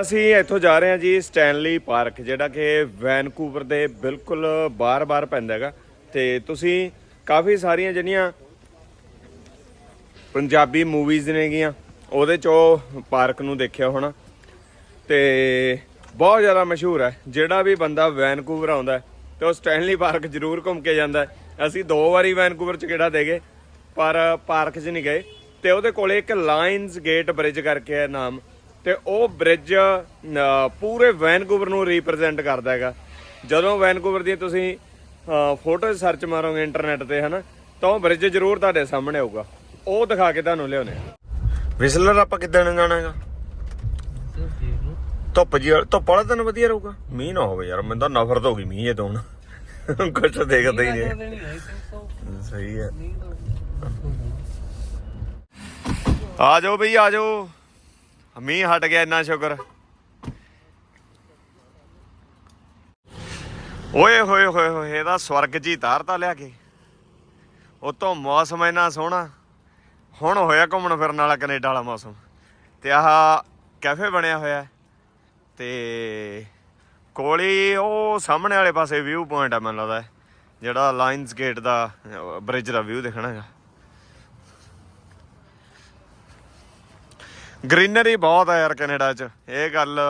ਅਸੀਂ ਇੱਥੋਂ ਜਾ ਰਹੇ ਹਾਂ ਜੀ ਸਟੈਨਲੀ ਪਾਰਕ ਜਿਹੜਾ ਕਿ ਵੈਨਕੂਵਰ ਦੇ ਬਿਲਕੁਲ ਬਾਰ ਬਾਹਰ ਪੈਂਦਾ ਹੈਗਾ। ਤੇ ਤੁਸੀਂ ਕਾਫੀ ਸਾਰੀਆਂ ਜਿਹੜੀਆਂ ਪੰਜਾਬੀ ਮੂਵੀਜ਼ ਨੇਗੀਆਂ ਉਹਦੇ ਚ ਉਹ ਪਾਰਕ ਨੂੰ ਦੇਖਿਆ ਹੋਣਾ। ਤੇ ਬਹੁਤ ਜ਼ਿਆਦਾ ਮਸ਼ਹੂਰ ਹੈ। ਜਿਹੜਾ ਵੀ ਬੰਦਾ ਵੈਨਕੂਵਰ ਆਉਂਦਾ ਹੈ, ਤੇ ਉਹ ਸਟੈਨਲੀ ਪਾਰਕ ਜ਼ਰੂਰ ਘੁੰਮ ਕੇ ਜਾਂਦਾ ਅਸੀਂ ਦੋ ਵਾਰੀ ਵੈਨਕੂਵਰ ਚ ਕਿਹੜਾ ਦੇ ਗਏ ਪਰ ਪਾਰਕ 'ਚ ਨਹੀਂ ਗਏ। ਤੇ ਉਹਦੇ ਕੋਲੇ ਇੱਕ ਲਾਇਨਸ ਗੇਟ ਬ੍ਰਿਜ ਕਰਕੇ ਹੈ ਨਾਮ। ਤੇ ਉਹ ਬ੍ਰਿਜ ਪੂਰੇ ਵੈਨਕੂਵਰ ਨੂੰ ਰਿਪਰੈਜ਼ੈਂਟ ਕਰਦਾ ਹੈਗਾ। ਜਦੋਂ ਵੈਨਕੂਵਰ ਦੀ ਤੁਸੀਂ ਫੋਟੋ ਸਰਚ ਮਾਰੋਗੇ ਇੰਟਰਨੈਟ ਤੇ ਹਨਾ? ਤਾਂ ਉਹ ਬ੍ਰਿਜ ਜ਼ਰੂਰ ਤੁਹਾਡੇ ਸਾਹਮਣੇ ਆਊਗਾ। ਉਹ ਦਿਖਾ ਕੇ ਤੁਹਾਨੂੰ ਲਿਆਉਣੇ ਵਿਸਲਰ ਆਪਾਂ ਕਿੱਦਾਂ ਜਾਣਾ ਹੈਗਾ? ਸਿਰਫ ਦੇਖ ਲਓ। ਧੁੱਪ ਜੀ ਧੁੱਪ ਵਾਲਾ ਦਿਨ ਵਧੀਆ ਰਹੂਗਾ। ਮੀਂਹ ਨਾ ਹੋਵੇ ਯਾਰ ਮੈਨੂੰ ਤਾਂ ਨਫ਼ਰਤ ਹੋ ਗਈ ਮੀਂਹ ਜੇ ਤੋਂ ਕੁਛ ਦੇਖਦੇ ਹੀ ਨਹੀਂ। ਸਹੀ ਹੈ। ਆ ਜਾਓ ਬਈ ਆ ਜਾਓ। ਮੀਂਹ ਹਟ ਗਿਆ ਇੰਨਾ ਸ਼ੁਕਰ। ਓਏ ਹੋਏ ਹੋਏ ਹੋਏ, ਇਹਦਾ ਸਵਰਗ ਜੀ ਤਾਰਤਾ ਲਿਆ ਕੇ। ਉਤੋਂ ਮੌਸਮ ਇੰਨਾ ਸੋਹਣਾ। ਹੁਣ ਹੋਇਆ ਘੁੰਮਣ ਫਿਰਨ ਵਾਲਾ ਕੈਨੇਡਾ ਵਾਲਾ ਮੌਸਮ। ਤੇ ਆਹ ਕੈਫੇ ਬਣਿਆ ਹੋਇਆ। ਹੈ। ਤੇ ਕੋਲੀ ਉਹ ਸਾਹਮਣੇ ਵਾਲੇ ਪਾਸੇ ਵਿਊ ਪੁਆਇੰਟ ਆ ਮੈਨੂੰ ਲੱਗਦਾ। ਜਿਹੜਾ ਲਾਇਨਸ ਗੇਟ ਦਾ ਬ੍ਰਿਜ ਦਾ ਵਿਊ ਦੇਖਣਾ ਹੈਗਾ। ਗ੍ਰੀਨਰੀ ਬਹੁਤ ਆ ਯਾਰ ਕੈਨੇਡਾ 'ਚ। ਇਹ ਗੱਲ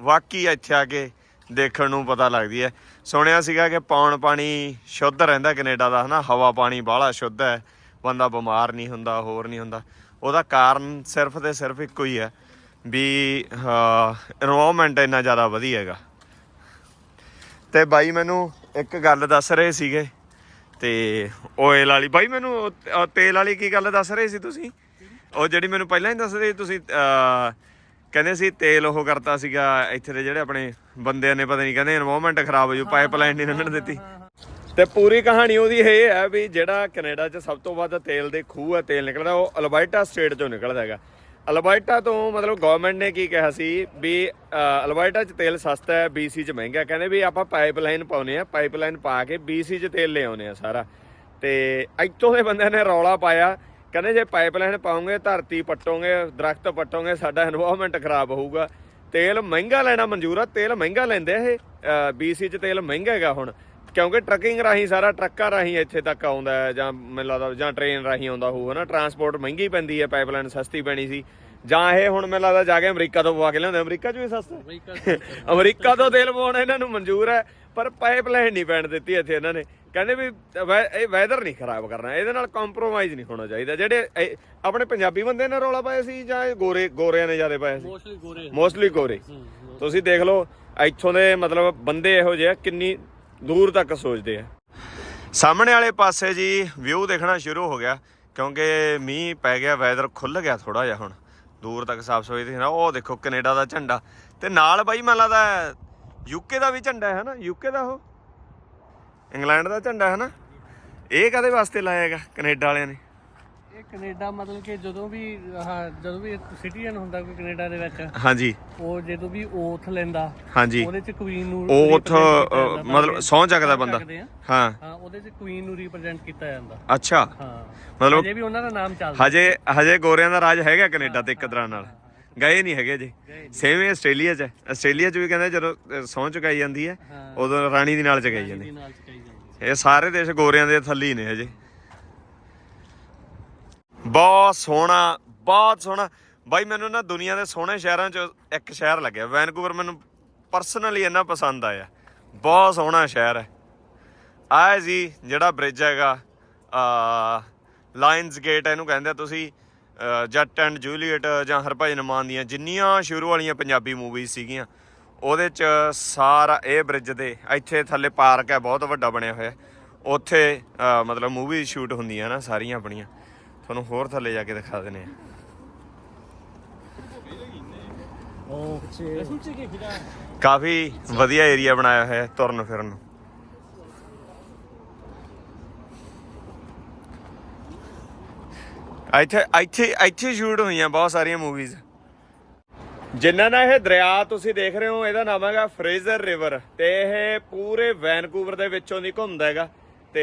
ਵਾਕਈ ਇੱਥੇ ਆ ਕੇ ਦੇਖਣ ਨੂੰ ਪਤਾ ਲੱਗਦੀ ਹੈ। ਸੁਣਿਆ ਸੀਗਾ ਕਿ ਪੌਣ ਪਾਣੀ ਸ਼ੁੱਧ ਰਹਿੰਦਾ ਕੈਨੇਡਾ ਦਾ, ਹਨਾ? ਹਵਾ ਪਾਣੀ ਬਾਹਲਾ ਸ਼ੁੱਧ ਹੈ। ਬੰਦਾ ਬਿਮਾਰ ਨਹੀਂ ਹੁੰਦਾ, ਹੋਰ ਨਹੀਂ ਹੁੰਦਾ। ਉਹਦਾ ਕਾਰਨ ਸਿਰਫ ਤੇ ਸਿਰਫ ਇੱਕੋ ਹੀ ਹੈ ਵੀ এনवायरमेंट ਇੰਨਾ ਜ਼ਿਆਦਾ ਵਧੀਆ ਹੈਗਾ। ਤੇ ਬਾਈ ਮੈਨੂੰ ਇੱਕ ਗੱਲ ਦੱਸ ਰਹੇ ਸੀਗੇ, ਤੇ ਓਇਲ ਵਾਲੀ। ਬਾਈ ਮੈਨੂੰ ਤੇਲ ਵਾਲੀ ਕੀ ਗੱਲ ਦੱਸ ਰਹੇ ਸੀ ਤੁਸੀਂ? ਉਹ ਜਿਹੜੀ ਮੈਨੂੰ ਪਹਿਲਾਂ ਹੀ ਦੱਸ ਰਹੇ, ਤੁਸੀਂ ਕਹਿੰਦੇ ਸੀ ਤੇਲ ਉਹ ਕਰਤਾ ਸੀਗਾ, ਇੱਥੇ ਦੇ ਜਿਹੜੇ ਆਪਣੇ ਬੰਦਿਆਂ ਨੇ ਪਤਾ ਨਹੀਂ ਕਹਿੰਦੇ এনवायरमेंਟ ਖਰਾਬ ਹੋ ਜੂ ਪਾਈਪਲਾਈਨ ਨਹੀਂ ਲੰਘਣ ਦਿੱਤੀ। ਤੇ ਪੂਰੀ ਕਹਾਣੀ ਉਹਦੀ ਇਹ ਹੈ ਵੀ ਜਿਹੜਾ ਕੈਨੇਡਾ 'ਚ ਸਭ ਤੋਂ ਵੱਧ ਤੇਲ ਦੇ ਖੂਹ ਆ ਤੇਲ ਨਿਕਲਦਾ ਉਹ ਅਲਬਰਟਾ ਸਟੇਟ 'ਚੋਂ ਨਿਕਲਦਾ ਹੈਗਾ। ਅਲਬਰਟਾ ਤੋਂ ਮਤਲਬ ਗਵਰਨਮੈਂਟ ਨੇ ਕੀ ਕਿਹਾ ਸੀ ਵੀ ਅਲਬਰਟਾ 'ਚ ਤੇਲ ਸਸਤਾ ਹੈ BC 'ਚ ਮਹਿੰਗਾ ਕਹਿੰਦੇ ਵੀ ਆਪਾਂ ਪਾਈਪਲਾਈਨ ਪਾਉਨੇ ਆ ਪਾਈਪਲਾਈਨ ਪਾ ਕੇ BC 'ਚ ਤੇਲ ਲੈ ਆਉਨੇ ਆ ਸਾਰਾ। ਤੇ ਇੱਥੋਂ ਦੇ ਬੰਦਿਆਂ ਨੇ ਰੌਲਾ ਪਾਇਆ ਕਹਿੰਦੇ ਜੇ ਪਾਈਪਲਾਈਨ ਪਾਉਂਗੇ ਧਰਤੀ ਪੱਟੋਗੇ ਦਰਖਤ ਪੱਟੋਗੇ ਸਾਡਾ এনवायरमेंट ਖਰਾਬ ਹੋਊਗਾ। ਤੇਲ ਮਹਿੰਗਾ ਲੈਣਾ ਮਨਜ਼ੂਰ ਆ ਤੇਲ ਮਹਿੰਗਾ ਲੈਂਦੇ ਇਹ। BC 'ਚ ਤੇਲ ਮਹਿੰਗਾ ਹੈਗਾ ਹੁਣ। ਕਿਉਂਕਿ ਟਰੱਕਿੰਗ ਰਾਹੀਂ ਸਾਰਾ ਟਰੱਕਾਂ ਰਾਹੀਂ ਇੱਥੇ ਤੱਕ ਆਉਂਦਾ ਹੈ ਜਾਂ ਮੈਨੂੰ ਲੱਗਦਾ ਜਾਂ ਟ੍ਰੇਨ ਰਾਹੀਂ ਆਉਂਦਾ ਹੋਊ ਹਨਾ? ਟਰਾਂਸਪੋਰਟ ਮਹਿੰਗੀ ਪੈਂਦੀ ਹੈ ਪਾਈਪਲਾਈਨ ਸਸਤੀ ਪੈਣੀ ਸੀ। ਜਾਂ ਇਹ ਹੁਣ ਮੈਨੂੰ ਲੱਗਦਾ ਜਾ ਕੇ ਅਮਰੀਕਾ ਤੋਂ ਪਵਾ ਕੇ ਲਿਆਉਂਦੇ ਅਮਰੀਕਾ 'ਚ ਵੀ ਸਸਤਾ ਅਮਰੀਕਾ ਤੋਂ ਤੇਲ ਪਵਾਉਣਾ ਇਹਨਾਂ ਨੂੰ ਮਨਜ਼ੂਰ ਹੈ ਪਰ ਪਾਈਪਲਾਈਨ ਨਹੀਂ ਪੈਣ ਦਿੱਤੀ ਇੱਥੇ ਇਹਨਾਂ ਨੇ। ਕਹਿੰਦੇ ਵੀ ਵੈ- ਇਹ ਵੈਦਰ ਨਹੀਂ ਖਰਾਬ ਕਰਨਾ ਇਹਦੇ ਨਾਲ ਕੰਪਰੋਮਾਈਜ਼ ਨਹੀਂ ਹੋਣਾ ਚਾਹੀਦਾ। ਜਿਹੜੇ ਇਹ ਆਪਣੇ ਪੰਜਾਬੀ ਬੰਦੇ ਨੇ ਰੌਲਾ ਪਾਇਆ ਸੀ ਜਾਂ ਇਹ ਗੋਰੇ ਗੋਰਿਆਂ ਨੇ ਜ਼ਿਆਦਾ ਪਾਇਆ ਸੀ? ਮੋਸਟਲੀ ਗੋਰੇ ਮੋਸਟਲੀ ਗੋਰੇ। ਤੁਸੀਂ ਦੇਖ ਲਓ ਇੱਥੋਂ ਦੇ ਮਤਲਬ ਬੰਦੇ ਇਹੋ ਜਿਹੇ ਆ ਕਿੰਨੀ ਦੂਰ ਤੱਕ ਸੋਚਦੇ ਆ। ਸਾਹਮਣੇ ਵਾਲੇ ਪਾਸੇ ਜੀ ਵਿਊ ਦੇਖਣਾ ਸ਼ੁਰੂ ਹੋ ਗਿਆ ਕਿਉਂਕਿ ਮੀਂਹ ਪੈ ਗਿਆ ਵੈਦਰ ਖੁੱਲ ਗਿਆ ਥੋੜਾ ਜਿਹਾ ਹੁਣ। ਦੂਰ ਤੱਕ ਸਾਫ਼ ਸਫ਼ਾਈ ਦਿਖਣਾ ਉਹ ਦੇਖੋ ਕੈਨੇਡਾ ਦਾ ਝੰਡਾ। ਤੇ ਨਾਲ ਬਾਈ ਮੈਨੂੰ ਲੱਗਦਾ ਯੂਕੇ ਦਾ ਵੀ ਝੰਡਾ ਹੈ ਨਾ ਯੂਕੇ ਦਾ ਉਹ? ਇੰਗਲੈਂਡ ਦਾ ਝੰਡਾ ਹੈ ਨਾ ਇਹ ਕਦੇ ਵਾਸਤੇ ਲਾਇਆ ਹੈਗਾ ਕੈਨੇਡਾ ਵਾਲਿਆਂ ਨੇ? ਇਹ ਕੈਨੇਡਾ ਮਤਲਬ ਕਿ ਜਦੋਂ ਵੀ ਆਹ ਜਦੋਂ ਵੀ ਸਿਟੀਜ਼ਨ ਹੁੰਦਾ ਕੋਈ ਕੈਨੇਡਾ ਦੇ ਵਿੱਚ ਹਾਂਜੀ। ਉਹ ਜਦੋਂ ਵੀ ਓਥ ਲੈਂਦਾ ਹਾਂਜੀ। ਉਹਦੇ ਚ ਕੁਈਨ ਨੂੰ ਉਹ ਉੱਥੋਂ represent ਕੀਤਾ ਅ, ਜਾਂਦਾ, ਮਤਲਬ ਤਾਂ ਸਹੁੰ ਚੱਕਦਾ ਬੰਦਾ। ਆ। ਹਾਂ। ਹਾਂ ਉਹਦੇ ਚ ਕੁਈਨ ਨੂੰ ਰਿਪਰੈਜ਼ੈਂਟ ਕੀਤਾ ਜਾਂਦਾ। ਅੱਛਾ। ਹਾਂ। ਮਤਲਬ ਅਜੇ ਵੀ ਉਹਨਾਂ ਦਾ ਨਾਮ ਚੱਲਦਾ। ਹਜੇ ਹਜੇ ਗੋਰਿਆਂ ਦਾ ਰਾਜ ਹੈਗਾ ਕੈਨੇਡਾ ਤੇ ਇੱਕ ਤਰ੍ਹਾਂ ਨਾਲ। ਗਏ ਨਹੀਂ ਹੈਗੇ ਜੀ ਸੇਮ ਆਸਟ੍ਰੇਲੀਆ 'ਚ ਹੈ। ਆਸਟ੍ਰੇਲੀਆ 'ਚ ਵੀ ਕਹਿੰਦੇ ਜਦੋਂ ਸਹੁੰ ਚੁਕਾਈ ਜਾਂਦੀ ਹੈ ਹਾਂ। ਉਦੋਂ ਰਾਣੀ ਦੀ ਨਾਲ ਚੁਕਾਈ ਜਾਂਦੀ ਦੀ ਨਾਲ ਚਕਾਈ ਜਾਂਦੀ ਇਹ ਸਾਰੇ ਦੇਸ਼ ਗੋਰਿਆਂ ਦੇ ਥੱਲੇ ਹੀ ਨੇ ਹਜੇ। ਬਹੁਤ ਸੋਹਣਾ ਬਹੁਤ ਸੋਹਣਾ। ਬਾਈ ਮੈਨੂੰ ਨਾ ਦੁਨੀਆ ਦੇ ਸੋਹਣੇ ਸ਼ਹਿਰਾਂ 'ਚ ਇੱਕ ਸ਼ਹਿਰ ਲੱਗਿਆ। ਵੈਨਕੂਵਰ ਮੈਨੂੰ ਪਰਸਨਲੀ ਇੰਨਾ ਪਸੰਦ ਆਇਆ। ਬਹੁਤ ਸੋਹਣਾ ਸ਼ਹਿਰ ਹੈ। ਹੈ ਜੀ ਜਿਹੜਾ ਬ੍ਰਿਜ ਹੈਗਾ ਆ ਲਾਇਨਸ ਗੇਟ ਇਹਨੂੰ ਕਹਿੰਦੇ ਆ ਤੁਸੀਂ। ਜੱਟ ਐਂਡ ਜੂਲੀਅਟ ਜਾਂ ਹਰਭਜਨ ਮਾਨ ਦੀਆਂ ਜਿੰਨੀਆਂ ਸ਼ੁਰੂ ਵਾਲੀਆਂ ਪੰਜਾਬੀ ਮੂਵੀਜ਼ ਸੀਗੀਆਂ ਉਹਦੇ ਚ ਸਾਰਾ ਇਹ ਬ੍ਰਿਜ ਦੇ ਇੱਥੇ ਥੱਲੇ ਪਾਰਕ ਹੈ ਬਹੁਤ ਵੱਡਾ ਬਣਿਆ ਹੋਇਆ। ਉੱਥੇ ਮਤਲਬ ਮੂਵੀ ਸ਼ੂਟ ਹੁੰਦੀਆਂ ਨਾ ਸਾਰੀਆਂ ਆਪਣੀਆਂ। ਤੁਹਾਨੂੰ ਹੋਰ ਥੱਲੇ ਜਾ ਕੇ ਦਿਖਾ ਦਿੰਦੇ ਆ ਕਾਫੀ ਵਧੀਆ ਏਰੀਆ ਬਣਾਇਆ ਹੋਇਆ ਹੈ ਤੁਰਨ ਫਿਰਨ ਨੂੰ। ਇੱਥੇ ਇੱਥੇ ਇੱਥੇ ਸ਼ੂਟ ਹੋਈਆਂ ਬਹੁਤ ਸਾਰੀਆਂ ਮੂਵੀਜ਼ ਜਿੰਨਾ ਨਾ ਇਹ ਦਰਿਆ ਤੁਸੀਂ ਦੇਖ ਰਹੇ ਹੋ ਇਹਦਾ ਨਾਮ ਹੈਗਾ ਫਰੇਜ਼ਰ ਰਿਵਰ ਤੇ ਇਹ ਪੂਰੇ ਵੈਨਕੂਵਰ ਦੇ ਵਿੱਚੋਂ ਦੀ ਘੁੰਮਦਾ ਹੈਗਾ। ਤੇ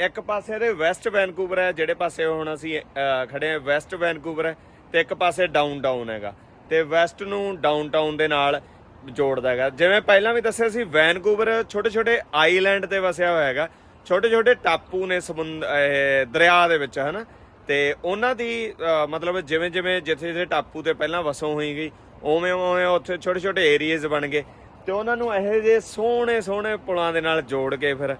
ਇੱਕ ਪਾਸੇ ਇਹਦੇ ਵੈਸਟ ਵੈਨਕੂਵਰ ਹੈ ਜਿਹੜੇ ਪਾਸੇ ਹੁਣ ਅਸੀਂ ਅਹ, ਖੜੇ ਆ ਵੈਸਟ ਵੈਨਕੂਵਰ ਹੈ ਤੇ ਇੱਕ ਪਾਸੇ ਡਾਊਨ ਟਾਊਨ ਹੈਗਾ। ਤੇ ਵੈਸਟ ਨੂੰ ਡਾਊਨ ਟਾਊਨ ਦੇ ਨਾਲ ਜੋੜਦਾ ਹੈਗਾ। ਜਿਵੇਂ ਪਹਿਲਾਂ ਵੀ ਦੱਸਿਆ ਸੀ ਵੈਨਕੂਵਰ ਛੋਟੇ ਛੋਟੇ ਆਈਲੈਂਡ ਤੇ ਵਸਿਆ ਹੋਇਆ ਹੈਗਾ। ਛੋਟੇ ਛੋਟੇ ਟਾਪੂ ਨੇ ਸਮੁੰਦ ਇਹ ਦਰਿਆ ਦੇ ਵਿੱਚ ਹਨਾ? ਤੇ ਉਹਨਾਂ ਦੀ ਮਤਲਬ ਜਿਵੇਂ ਜਿਵੇਂ ਜਿੱਥੇ ਜਿੱਥੇ ਟਾਪੂ ਤੇ ਪਹਿਲਾਂ ਵਸੋਂ ਹੋਈ ਗਈ, ਉਵੇਂ ਉਵੇਂ ਉੱਥੇ ਛੋਟੇ ਛੋਟੇ ਏਰੀਆਜ਼ ਬਣ ਗਏ। ਤੇ ਉਹਨਾਂ ਨੂੰ ਇਹੋ ਜਿਹੇ ਸੋਹਣੇ ਸੋਹਣੇ ਪੁਲਾਂ ਦੇ ਨਾਲ ਜੋੜ ਕੇ ਫਿਰ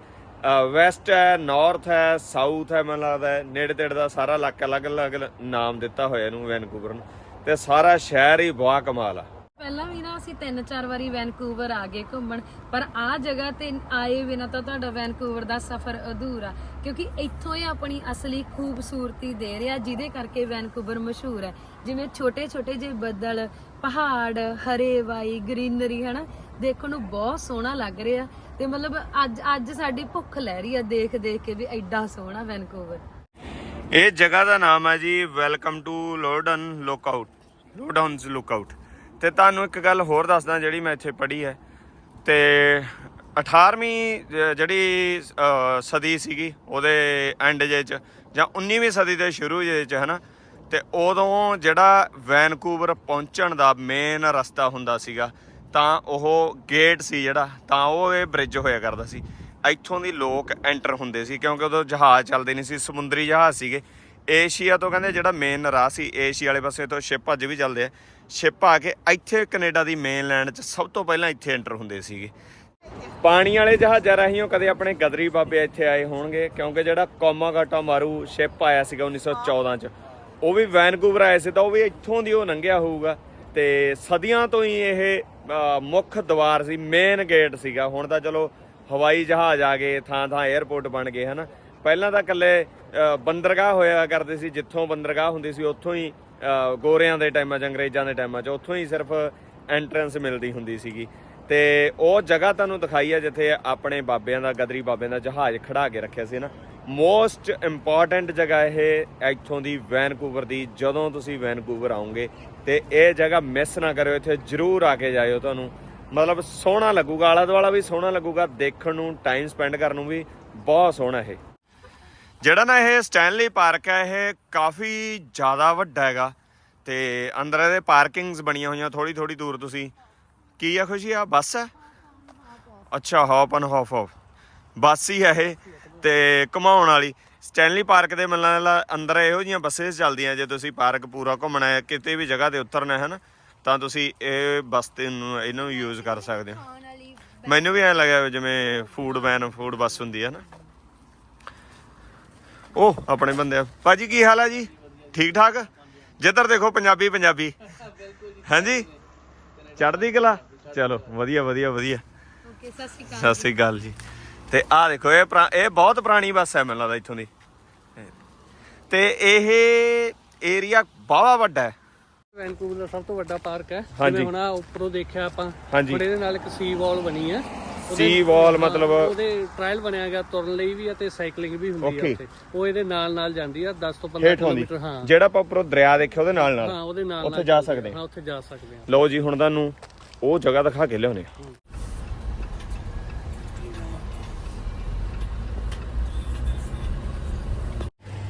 ਵੈਸਟ ਹੈ ਨਾਰਥ ਹੈ ਸਾਊਥ ਹੈ, ਮੈਨੂੰ ਲੱਗਦਾ ਨੇੜੇ ਤੇੜੇ ਦਾ ਸਾਰਾ ਇਲਾਕਾ ਅਲੱਗ-ਅਲੱਗ ਨਾਮ ਦਿੱਤਾ ਹੋਇਆ ਇਹਨੂੰ ਵੈਨਕੂਵਰ ਨੂੰ। ਤੇ ਸਾਰਾ ਸ਼ਹਿਰ ਹੀ ਬਹੁਤ ਕਮਾਲ ਆ। ਪਹਿਲਾਂ ਵੀ ਨਾ ਅਸੀਂ ਤਿੰਨ ਚਾਰ ਵਾਰੀ ਵੈਨਕੂਵਰ ਆ ਗਏ ਘੁੰਮਣ, ਪਰ ਆ ਜਗ੍ਹਾ ਤੇ ਆਏ ਬਿਨਾਂ ਤਾਂ ਤੁਹਾਡਾ ਵੈਨਕੂਵਰ ਦਾ ਸਫ਼ਰ ਅਧੂਰਾ, ਕਿਉਂਕਿ ਇੱਥੋਂ ਹੀ ਆਪਣੀ ਅਸਲੀ ਖੂਬਸੂਰਤੀ ਦੇ ਰਿਹਾ, ਜਿਹਦੇ ਕਰਕੇ ਵੈਨਕੂਵਰ ਮਸ਼ਹੂਰ ਹੈ। ਜਿਵੇਂ ਛੋਟੇ ਛੋਟੇ ਜਿਹੇ ਬੱਦਲ, ਪਹਾੜ, ਹਰੇ ਵਾਈ, ਗ੍ਰੀਨਰੀ, ਹਨਾ? ਦੇਖਣ ਨੂੰ ਬਹੁਤ ਸੋਹਣਾ ਲੱਗ ਰਿਹਾ ਤੇ ਮਤਲਬ ਅੱਜ ਅੱਜ ਸਾਡੀ ਭੁੱਖ ਲੈ ਰਹੀ ਆ ਦੇਖ ਦੇਖ ਕੇ ਵੀ ਐਡਾ ਸੋਹਣਾ ਵੈਨਕੂਵਰ। ਇਹ ਜਗ੍ਹਾ ਦਾ ਨਾਮ ਹੈ ਜੀ, welcome to Lodan lookout Lodan's lookout ਤੇ ਤੁਹਾਨੂੰ ਇੱਕ ਗੱਲ ਹੋਰ ਦੱਸਦਾ ਜਿਹੜੀ ਮੈਂ ਇੱਥੇ ਪੜ੍ਹੀ ਹੈ। ਤੇ 18ਵੀਂ ਜਿਹੜੀ ਸਦੀ ਸੀਗੀ, ਉਹਦੇ ਐਂਡ ਜੇ ਚ, ਜਾਂ 19ਵੀਂ ਸਦੀ ਦੇ ਸ਼ੁਰੂ ਜੇ ਚ, ਹਨਾ? ਤੇ ਉਦੋਂ ਜਿਹੜਾ ਵੈਨਕੂਵਰ ਪਹੁੰਚਣ ਦਾ ਮੇਨ ਰਸਤਾ ਹੁੰਦਾ ਸੀਗਾ, ਤਾਂ ਉਹ ਗੇਟ ਸੀ ਜਿਹੜਾ, ਤਾਂ ਉਹ ਇਹ ਬ੍ਰਿਜ ਹੋਇਆ ਕਰਦਾ ਸੀ। ਇੱਥੋਂ ਦੀ ਲੋਕ ਐਂਟਰ ਹੁੰਦੇ ਸੀ, ਕਿਉਂਕਿ ਉਦੋਂ ਜਹਾਜ਼ ਚੱਲਦੇ ਨਹੀਂ ਸੀ, ਸਮੁੰਦਰੀ ਜਹਾਜ਼ ਸੀਗੇ। ਏਸ਼ੀਆ ਤੋਂ ਕਹਿੰਦੇ ਜਿਹੜਾ ਮੇਨ ਰਾਹ ਸੀ, ਏਸ਼ੀਆ ਵਾਲੇ ਪਾਸੇ ਤੋਂ ਸ਼ਿਪ ਅੱਜ ਵੀ ਚੱਲਦੇ ਆ। ਸ਼ਿਪ ਆ ਕੇ ਇੱਥੇ ਕੈਨੇਡਾ ਦੀ ਮੇਨਲੈਂਡ 'ਚ ਸਭ ਤੋਂ ਪਹਿਲਾਂ ਇੱਥੇ ਐਂਟਰ ਹੁੰਦੇ ਸੀਗੇ। ਪਾਣੀ ਵਾਲੇ ਜਹਾਜ਼ਾਂ ਰਾਹੀਂ ਉਹ ਕਦੇ ਆਪਣੇ ਗਦਰੀ ਬਾਬੇ ਇੱਥੇ ਆਏ ਹੋਣਗੇ, ਕਿਉਂਕਿ ਜਿਹੜਾ ਕੋਮਾਗਾਟਾ ਮਾਰੂ ਸ਼ਿਪ ਆਇਆ ਸੀਗਾ 1914 ਚ। ਉਹ ਵੀ ਵੈਨਕੂਵਰ ਆਏ ਸੀ ਤਾਂ ਉਹ ਵੀ ਇੱਥੋਂ ਦੀ ਉਹ ਲੰਘਿਆ ਹੋਊਗਾ। ਤੇ ਸਦੀਆਂ ਤੋਂ ਹੀ ਇਹ ਮੁੱਖ ਦਵਾਰ ਸੀ ਮੇਨ ਗੇਟ ਸੀਗਾ। ਹੁਣ ਤਾਂ ਚਲੋ ਹਵਾਈ ਜਹਾਜ਼ ਆ ਗਏ ਥਾਂ ਥਾਂ 에ਅਰਪੋਰਟ ਬਣ ਗਏ, ਹਨਾ। ਪਹਿਲਾਂ ਤਾਂ ਇਕੱਲੇ ਬੰਦਰਗਾਹ ਹੋਇਆ ਕਰਦੇ ਸੀ, ਜਿੱਥੋਂ ਬੰਦਰਗਾਹ ਹੁੰਦੀ ਸੀ, ਉੱਥੋਂ ਹੀ ਗੋਰਿਆਂ ਦੇ ਟਾਈਮਾਂ 'ਚ, ਅੰਗਰੇਜ਼ਾਂ ਦੇ ਟਾਈਮਾਂ 'ਚ, ਉੱਥੋਂ ਹੀ ਸਿਰਫ ਐਂਟਰੈਂਸ ਮਿਲਦੀ ਹੁੰਦੀ ਸੀਗੀ। ਤੇ ਉਹ ਜਗ੍ਹਾ ਤੁਹਾਨੂੰ ਦਿਖਾਈ ਹੈ ਜਿੱਥੇ ਆਪਣੇ ਬਾਬਿਆਂ ਦਾ, ਗਦਰੀ ਬਾਬਿਆਂ ਦਾ ਜਹਾਜ਼ ਖੜਾ ਕੇ ਰੱਖਿਆ ਸੀ ਨਾ। ਮੋਸਟ ਇੰਪੋਰਟੈਂਟ ਜਗ੍ਹਾ ਇਹ ਇੱਥੋਂ ਦੀ ਵੈਨਕੂਵਰ ਦੀ, ਜਦੋਂ ਤੁਸੀਂ ਵੈਨਕੂਵਰ ਆਓਗੇ ਤੇ ਇਹ ਜਗ੍ਹਾ ਮਿਸ ਨਾ ਕਰਿਓ, ਇੱਥੇ ਜਰੂਰ ਆ ਕੇ ਜਾਇਓ ਤੁਹਾਨੂੰ। ਮਤਲਬ ਸੋਹਣਾ ਲੱਗੂਗਾ ਆਲਾ ਦੁਆਲਾ ਵੀ ਸੋਹਣਾ ਲੱਗੂਗਾ, ਦੇਖਣ ਨੂੰ ਟਾਈਮ ਸਪੈਂਡ ਕਰਨ ਨੂੰ ਵੀ ਬਹੁਤ ਸੋਹਣਾ ਇਹ। ਜਿਹੜਾ ਨਾ ਇਹ ਸਟੈਨਲੀ ਪਾਰਕ ਹੈ ਇਹ ਕਾਫੀ ਜ਼ਿਆਦਾ ਵੱਡਾ ਹੈਗਾ ਤੇ ਅੰਦਰ ਇਹਦੇ ਪਾਰਕਿੰਗਸ ਬਣੀਆਂ ਹੋਈਆਂ ਥੋੜੀ ਥੋੜੀ ਦੂਰ ਤੁਸੀਂ। ਕੀ ਆ ਖੁਸ਼ੀ ਆ ਬੱਸ ਹੈ? ਅੱਛਾ ਹੌਪ ਐਂਡ ਹੌਫ ਹੌਫ ਬੱਸ ਹੀ ਹੈ ਇਹ ਤੇ ਘਮਾਉਣ ਵਾਲੀ। ਸਟੈਨਲੀ ਪਾਰਕ ਦੇ ਮੱਲਾਂ ਅੰਦਰ ਇਹੋ ਜੀਆਂ ਬੱਸੇਸ ਚੱਲਦੀਆਂ ਜੇ ਤੁਸੀਂ ਪਾਰਕ ਪੂਰਾ ਘੁੰਮਣਾ ਹੈ ਕਿਤੇ ਵੀ ਜਗ੍ਹਾ ਤੇ ਉਤਰਨਾ ਹੈ ਨਾ ਤਾਂ ਤੁਸੀਂ ਇਹ ਬੱਸ ਤੇ ਇਹਨੂੰ ਯੂਜ਼ ਕਰ ਸਕਦੇ ਹੋ। ਮੈਨੂੰ ਵੀ ਐਂ ਲੱਗਿਆ ਜਿਵੇਂ ਫੂਡ ਵੈਨ ਫੂਡ ਬੱਸ ਹੁੰਦੀ ਹੈ ਨਾ। ਉਹ ਆਪਣੇ ਬੰਦੇ ਆ। ਭਾਜੀ ਕੀ ਹਾਲ ਹੈ ਜੀ? ਠੀਕ ਠਾਕ? ਜਿੱਧਰ ਦੇਖੋ ਪੰਜਾਬੀ ਪੰਜਾਬੀ। ਹਾਂਜੀ? ਚੜ੍ਹਦੀ ਕਲਾ? ਚਲੋ ਵਧੀਆ ਵਧੀਆ ਵਧੀਆ। ਓਕੇ ਸਤਿ ਸ਼੍ਰੀ ਅਕਾਲ ਜੀ। ਤੇ ਆਹ ਦੇਖੋ ਇਹ ਇਹ ਬਹੁਤ ਪੁਰਾਣੀ ਬੱਸ ਹੈ ਮੈਨੂੰ ਲੱਗਦਾ ਇੱਥੋਂ ਦੀ। ਤੇ ਇਹ ਏਰੀਆ ਬਾਵਾ ਵੱਡਾ ਹੈ। ਵੈਨਕੂਵਰ ਦਾ ਸਭ ਤੋਂ ਵੱਡਾ ਪਾਰਕ ਹੈ। ਜਿਵੇਂ ਹੁਣ ਆਹ ਉੱਪਰੋਂ ਦੇਖਿਆ ਆਪਾਂ। ਬੜੇ ਦੇ ਨਾਲ ਇੱਕ ਸੀ ਵਾਲ ਬਣੀ ਹੈ। ਸੀ ਵਾਲ ਮਤਲਬ ਉਹਦੇ ਟ੍ਰਾਇਲ ਬਣਿਆ ਗਿਆ ਤੁਰਨ ਲਈ ਵੀ ਆ ਤੇ ਸਾਈਕਲਿੰਗ ਵੀ ਹੁੰਦੀ ਆ Okay. ਉੱਥੇ। ਉਹ ਇਹਦੇ ਨਾਲ ਨਾਲ ਜਾਂਦੀ ਆ 10 ਤੋਂ 15 ਹੇਠ ਆਉਂਦੀ। ਕਿਲੋਮੀਟਰ ਹਾਂ। ਜਿਹੜਾ ਆਪਾਂ ਉੱਪਰੋਂ ਦਰਿਆ ਦੇਖਿਆ ਉਹਦੇ ਨਾਲ ਨਾਲ। ਹਾਂ ਉਹਦੇ ਨਾਲ ਉੱਥੇ ਨਾਲ ਜਾ ਜਾਂਦੀ ਆ। ਸਕਦੇ। ਹਾਂ ਉੱਥੇ ਜਾ ਸਕਦੇ ਆ। ਲਓ ਜੀ ਹੁਣ ਤੁਹਾਨੂੰ ਉਹ ਜਗ੍ਹਾ ਦਿਖਾ ਕੇ ਲਿਆਉਣੇ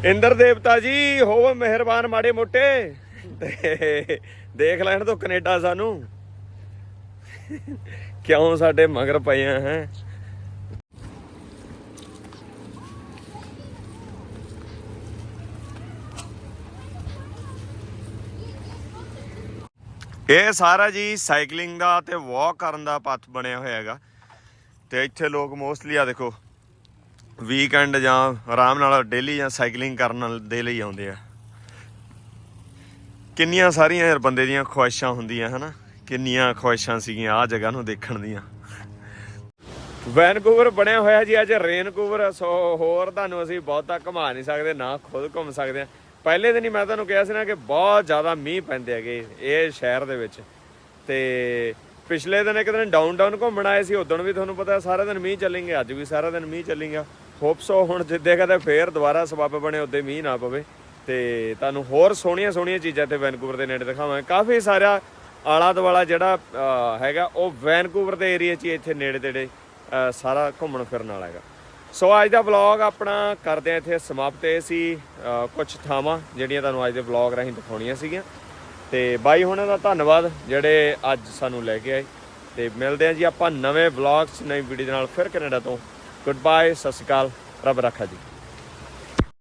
ਇੰਦਰ ਦੇਵਤਾ ਜੀ ਹੋਵੋ ਮਿਹਰਬਾਨ ਮਾੜੇ ਮੋਟੇ। ਤੇ ਦੇਖ ਲੈਣ ਤੋਂ ਕੈਨੇਡਾ ਸਾਨੂੰ। ਕਿਉਂ ਸਾਡੇ ਮਗਰ ਪਏ ਆ, ਹੈ? ਇਹ ਸਾਰਾ ਜੀ ਸਾਈਕਲਿੰਗ ਦਾ ਤੇ ਵਾਕ ਕਰਨ ਦਾ ਪਥ ਬਣਿਆ ਹੋਇਆ ਹੈਗਾ। ਤੇ ਇੱਥੇ ਲੋਕ ਮੋਸਟਲੀ ਆ ਦੇਖੋ ਵੀਕਐਂਡ ਜਾਂ ਆਰਾਮ ਨਾਲ ਡੇਲੀ ਜਾਂ ਸਾਈਕਲਿੰਗ ਕਰਨ ਦੇ ਲਈ ਆਉਂਦੇ ਆ। ਕਿੰਨੀਆਂ ਸਾਰੀਆਂ ਯਾਰ ਬੰਦੇ ਦੀਆਂ ਖੁਆਇਸ਼ਾਂ ਹੁੰਦੀਆਂ, ਹਨਾ? ਕਿੰਨੀਆਂ ਖੁਆਇਸ਼ਾਂ ਸੀਗੀਆਂ ਆ ਜਗ੍ਹਾ ਨੂੰ ਦੇਖਣ ਦੀਆਂ। ਵੈਨਕੂਵਰ ਬਣਿਆ ਹੋਇਆ ਜੀ, ਅੱਜ ਰੇਨਕੂਵਰ, ਸੋ ਹੋਰ ਤੁਹਾਨੂੰ ਅਸੀਂ ਬਹੁਤਾ ਘੁਮਾ ਨਹੀਂ ਸਕਦੇ, ਨਾ ਖੁਦ ਘੁੰਮ ਸਕਦੇ ਆ ਪਹਿਲੇ ਦਿਨ ਹੀ ਮੈਂ ਤੁਹਾਨੂੰ ਕਿਹਾ ਸੀ ਨਾ ਕਿ ਬਹੁਤ ਜ਼ਿਆਦਾ ਮੀਂਹ ਪੈਂਦੇ ਹੈਗੇ ਇਹ ਸ਼ਹਿਰ ਦੇ ਵਿੱਚ। ਤੇ ਪਿਛਲੇ ਦਿਨ ਇੱਕ ਦਿਨ ਡਾਊਨ ਡਾਊਨਟਾਊਨ ਘੁੰਮਣ ਆਏ ਸੀ, ਉਦੋਂ ਵੀ ਤੁਹਾਨੂੰ ਪਤਾ ਸਾਰਾ ਦਿਨ ਮੀਂਹ ਚੱਲੇਂਗੇ, ਅੱਜ ਵੀ ਸਾਰਾ ਦਿਨ ਮੀਂਹ ਚੱਲੇਗਾ। ਹੋਪ ਸੋ ਹੁਣ ਜਿੱਦੇ ਕਦੇ ਫੇਰ ਦੁਬਾਰਾ ਸਬੱਬ ਬਣੇ, ਉਦੋਂ ਮੀਂਹ ਨਾ ਪਵੇ। ਤੇ ਤੁਹਾਨੂੰ ਹੋਰ ਸੋਹਣੀਆਂ ਸੋਹਣੀਆਂ ਚੀਜ਼ਾਂ ਤੇ ਵੈਨਕੂਵਰ ਦੇ ਨੇੜੇ ਦਿਖਾਵਾਂਗੇ। ਕਾਫੀ ਸਾਰਾ ਆਲਾ ਦੁਆਲਾ ਜਿਹੜਾ ਹੈਗਾ, ਉਹ ਵੈਨਕੂਵਰ ਦੇ ਏਰੀਆ 'ਚ ਹੀ ਇੱਥੇ ਨੇੜੇ ਤੇੜੇ ਸਾਰਾ ਘੁੰਮਣ ਫਿਰਨ ਵਾਲਾ ਹੈਗਾ। ਸੋ ਅੱਜ ਦਾ ਵਲੌਗ ਆਪਣਾ ਕਰਦੇ ਆ ਇੱਥੇ ਸਮਾਪਤ। ਇਹ ਸੀ ਕੁਝ ਥਾਵਾਂ ਜਿਹੜੀਆਂ ਤੁਹਾਨੂੰ ਅੱਜ ਦੇ ਵਲੌਗ ਰਾਹੀਂ ਦਿਖਾਉਣੀਆਂ ਸੀਗੀਆਂ। ਤੇ ਬਾਈ ਹੁਣਾਂ ਦਾ ਧੰਨਵਾਦ, ਜਿਹੜੇ ਅੱਜ ਸਾਨੂੰ ਲੈ ਕੇ ਆਏ। ਤੇ ਮਿਲਦੇ ਆ ਜੀ ਆਪਾਂ ਨਵੇਂ ਵਲੌਗ ਨਵੀਂ ਵੀਡੀਓ ਦੇ ਨਾਲ ਫਿਰ ਕੈਨੇਡਾ ਤੋਂ। ਗੁੱਡ ਬਾਏ ਸਤਿ ਸ਼੍ਰੀ ਅਕਾਲ, ਰੱਬ ਰੱਖਾ ਜੀ।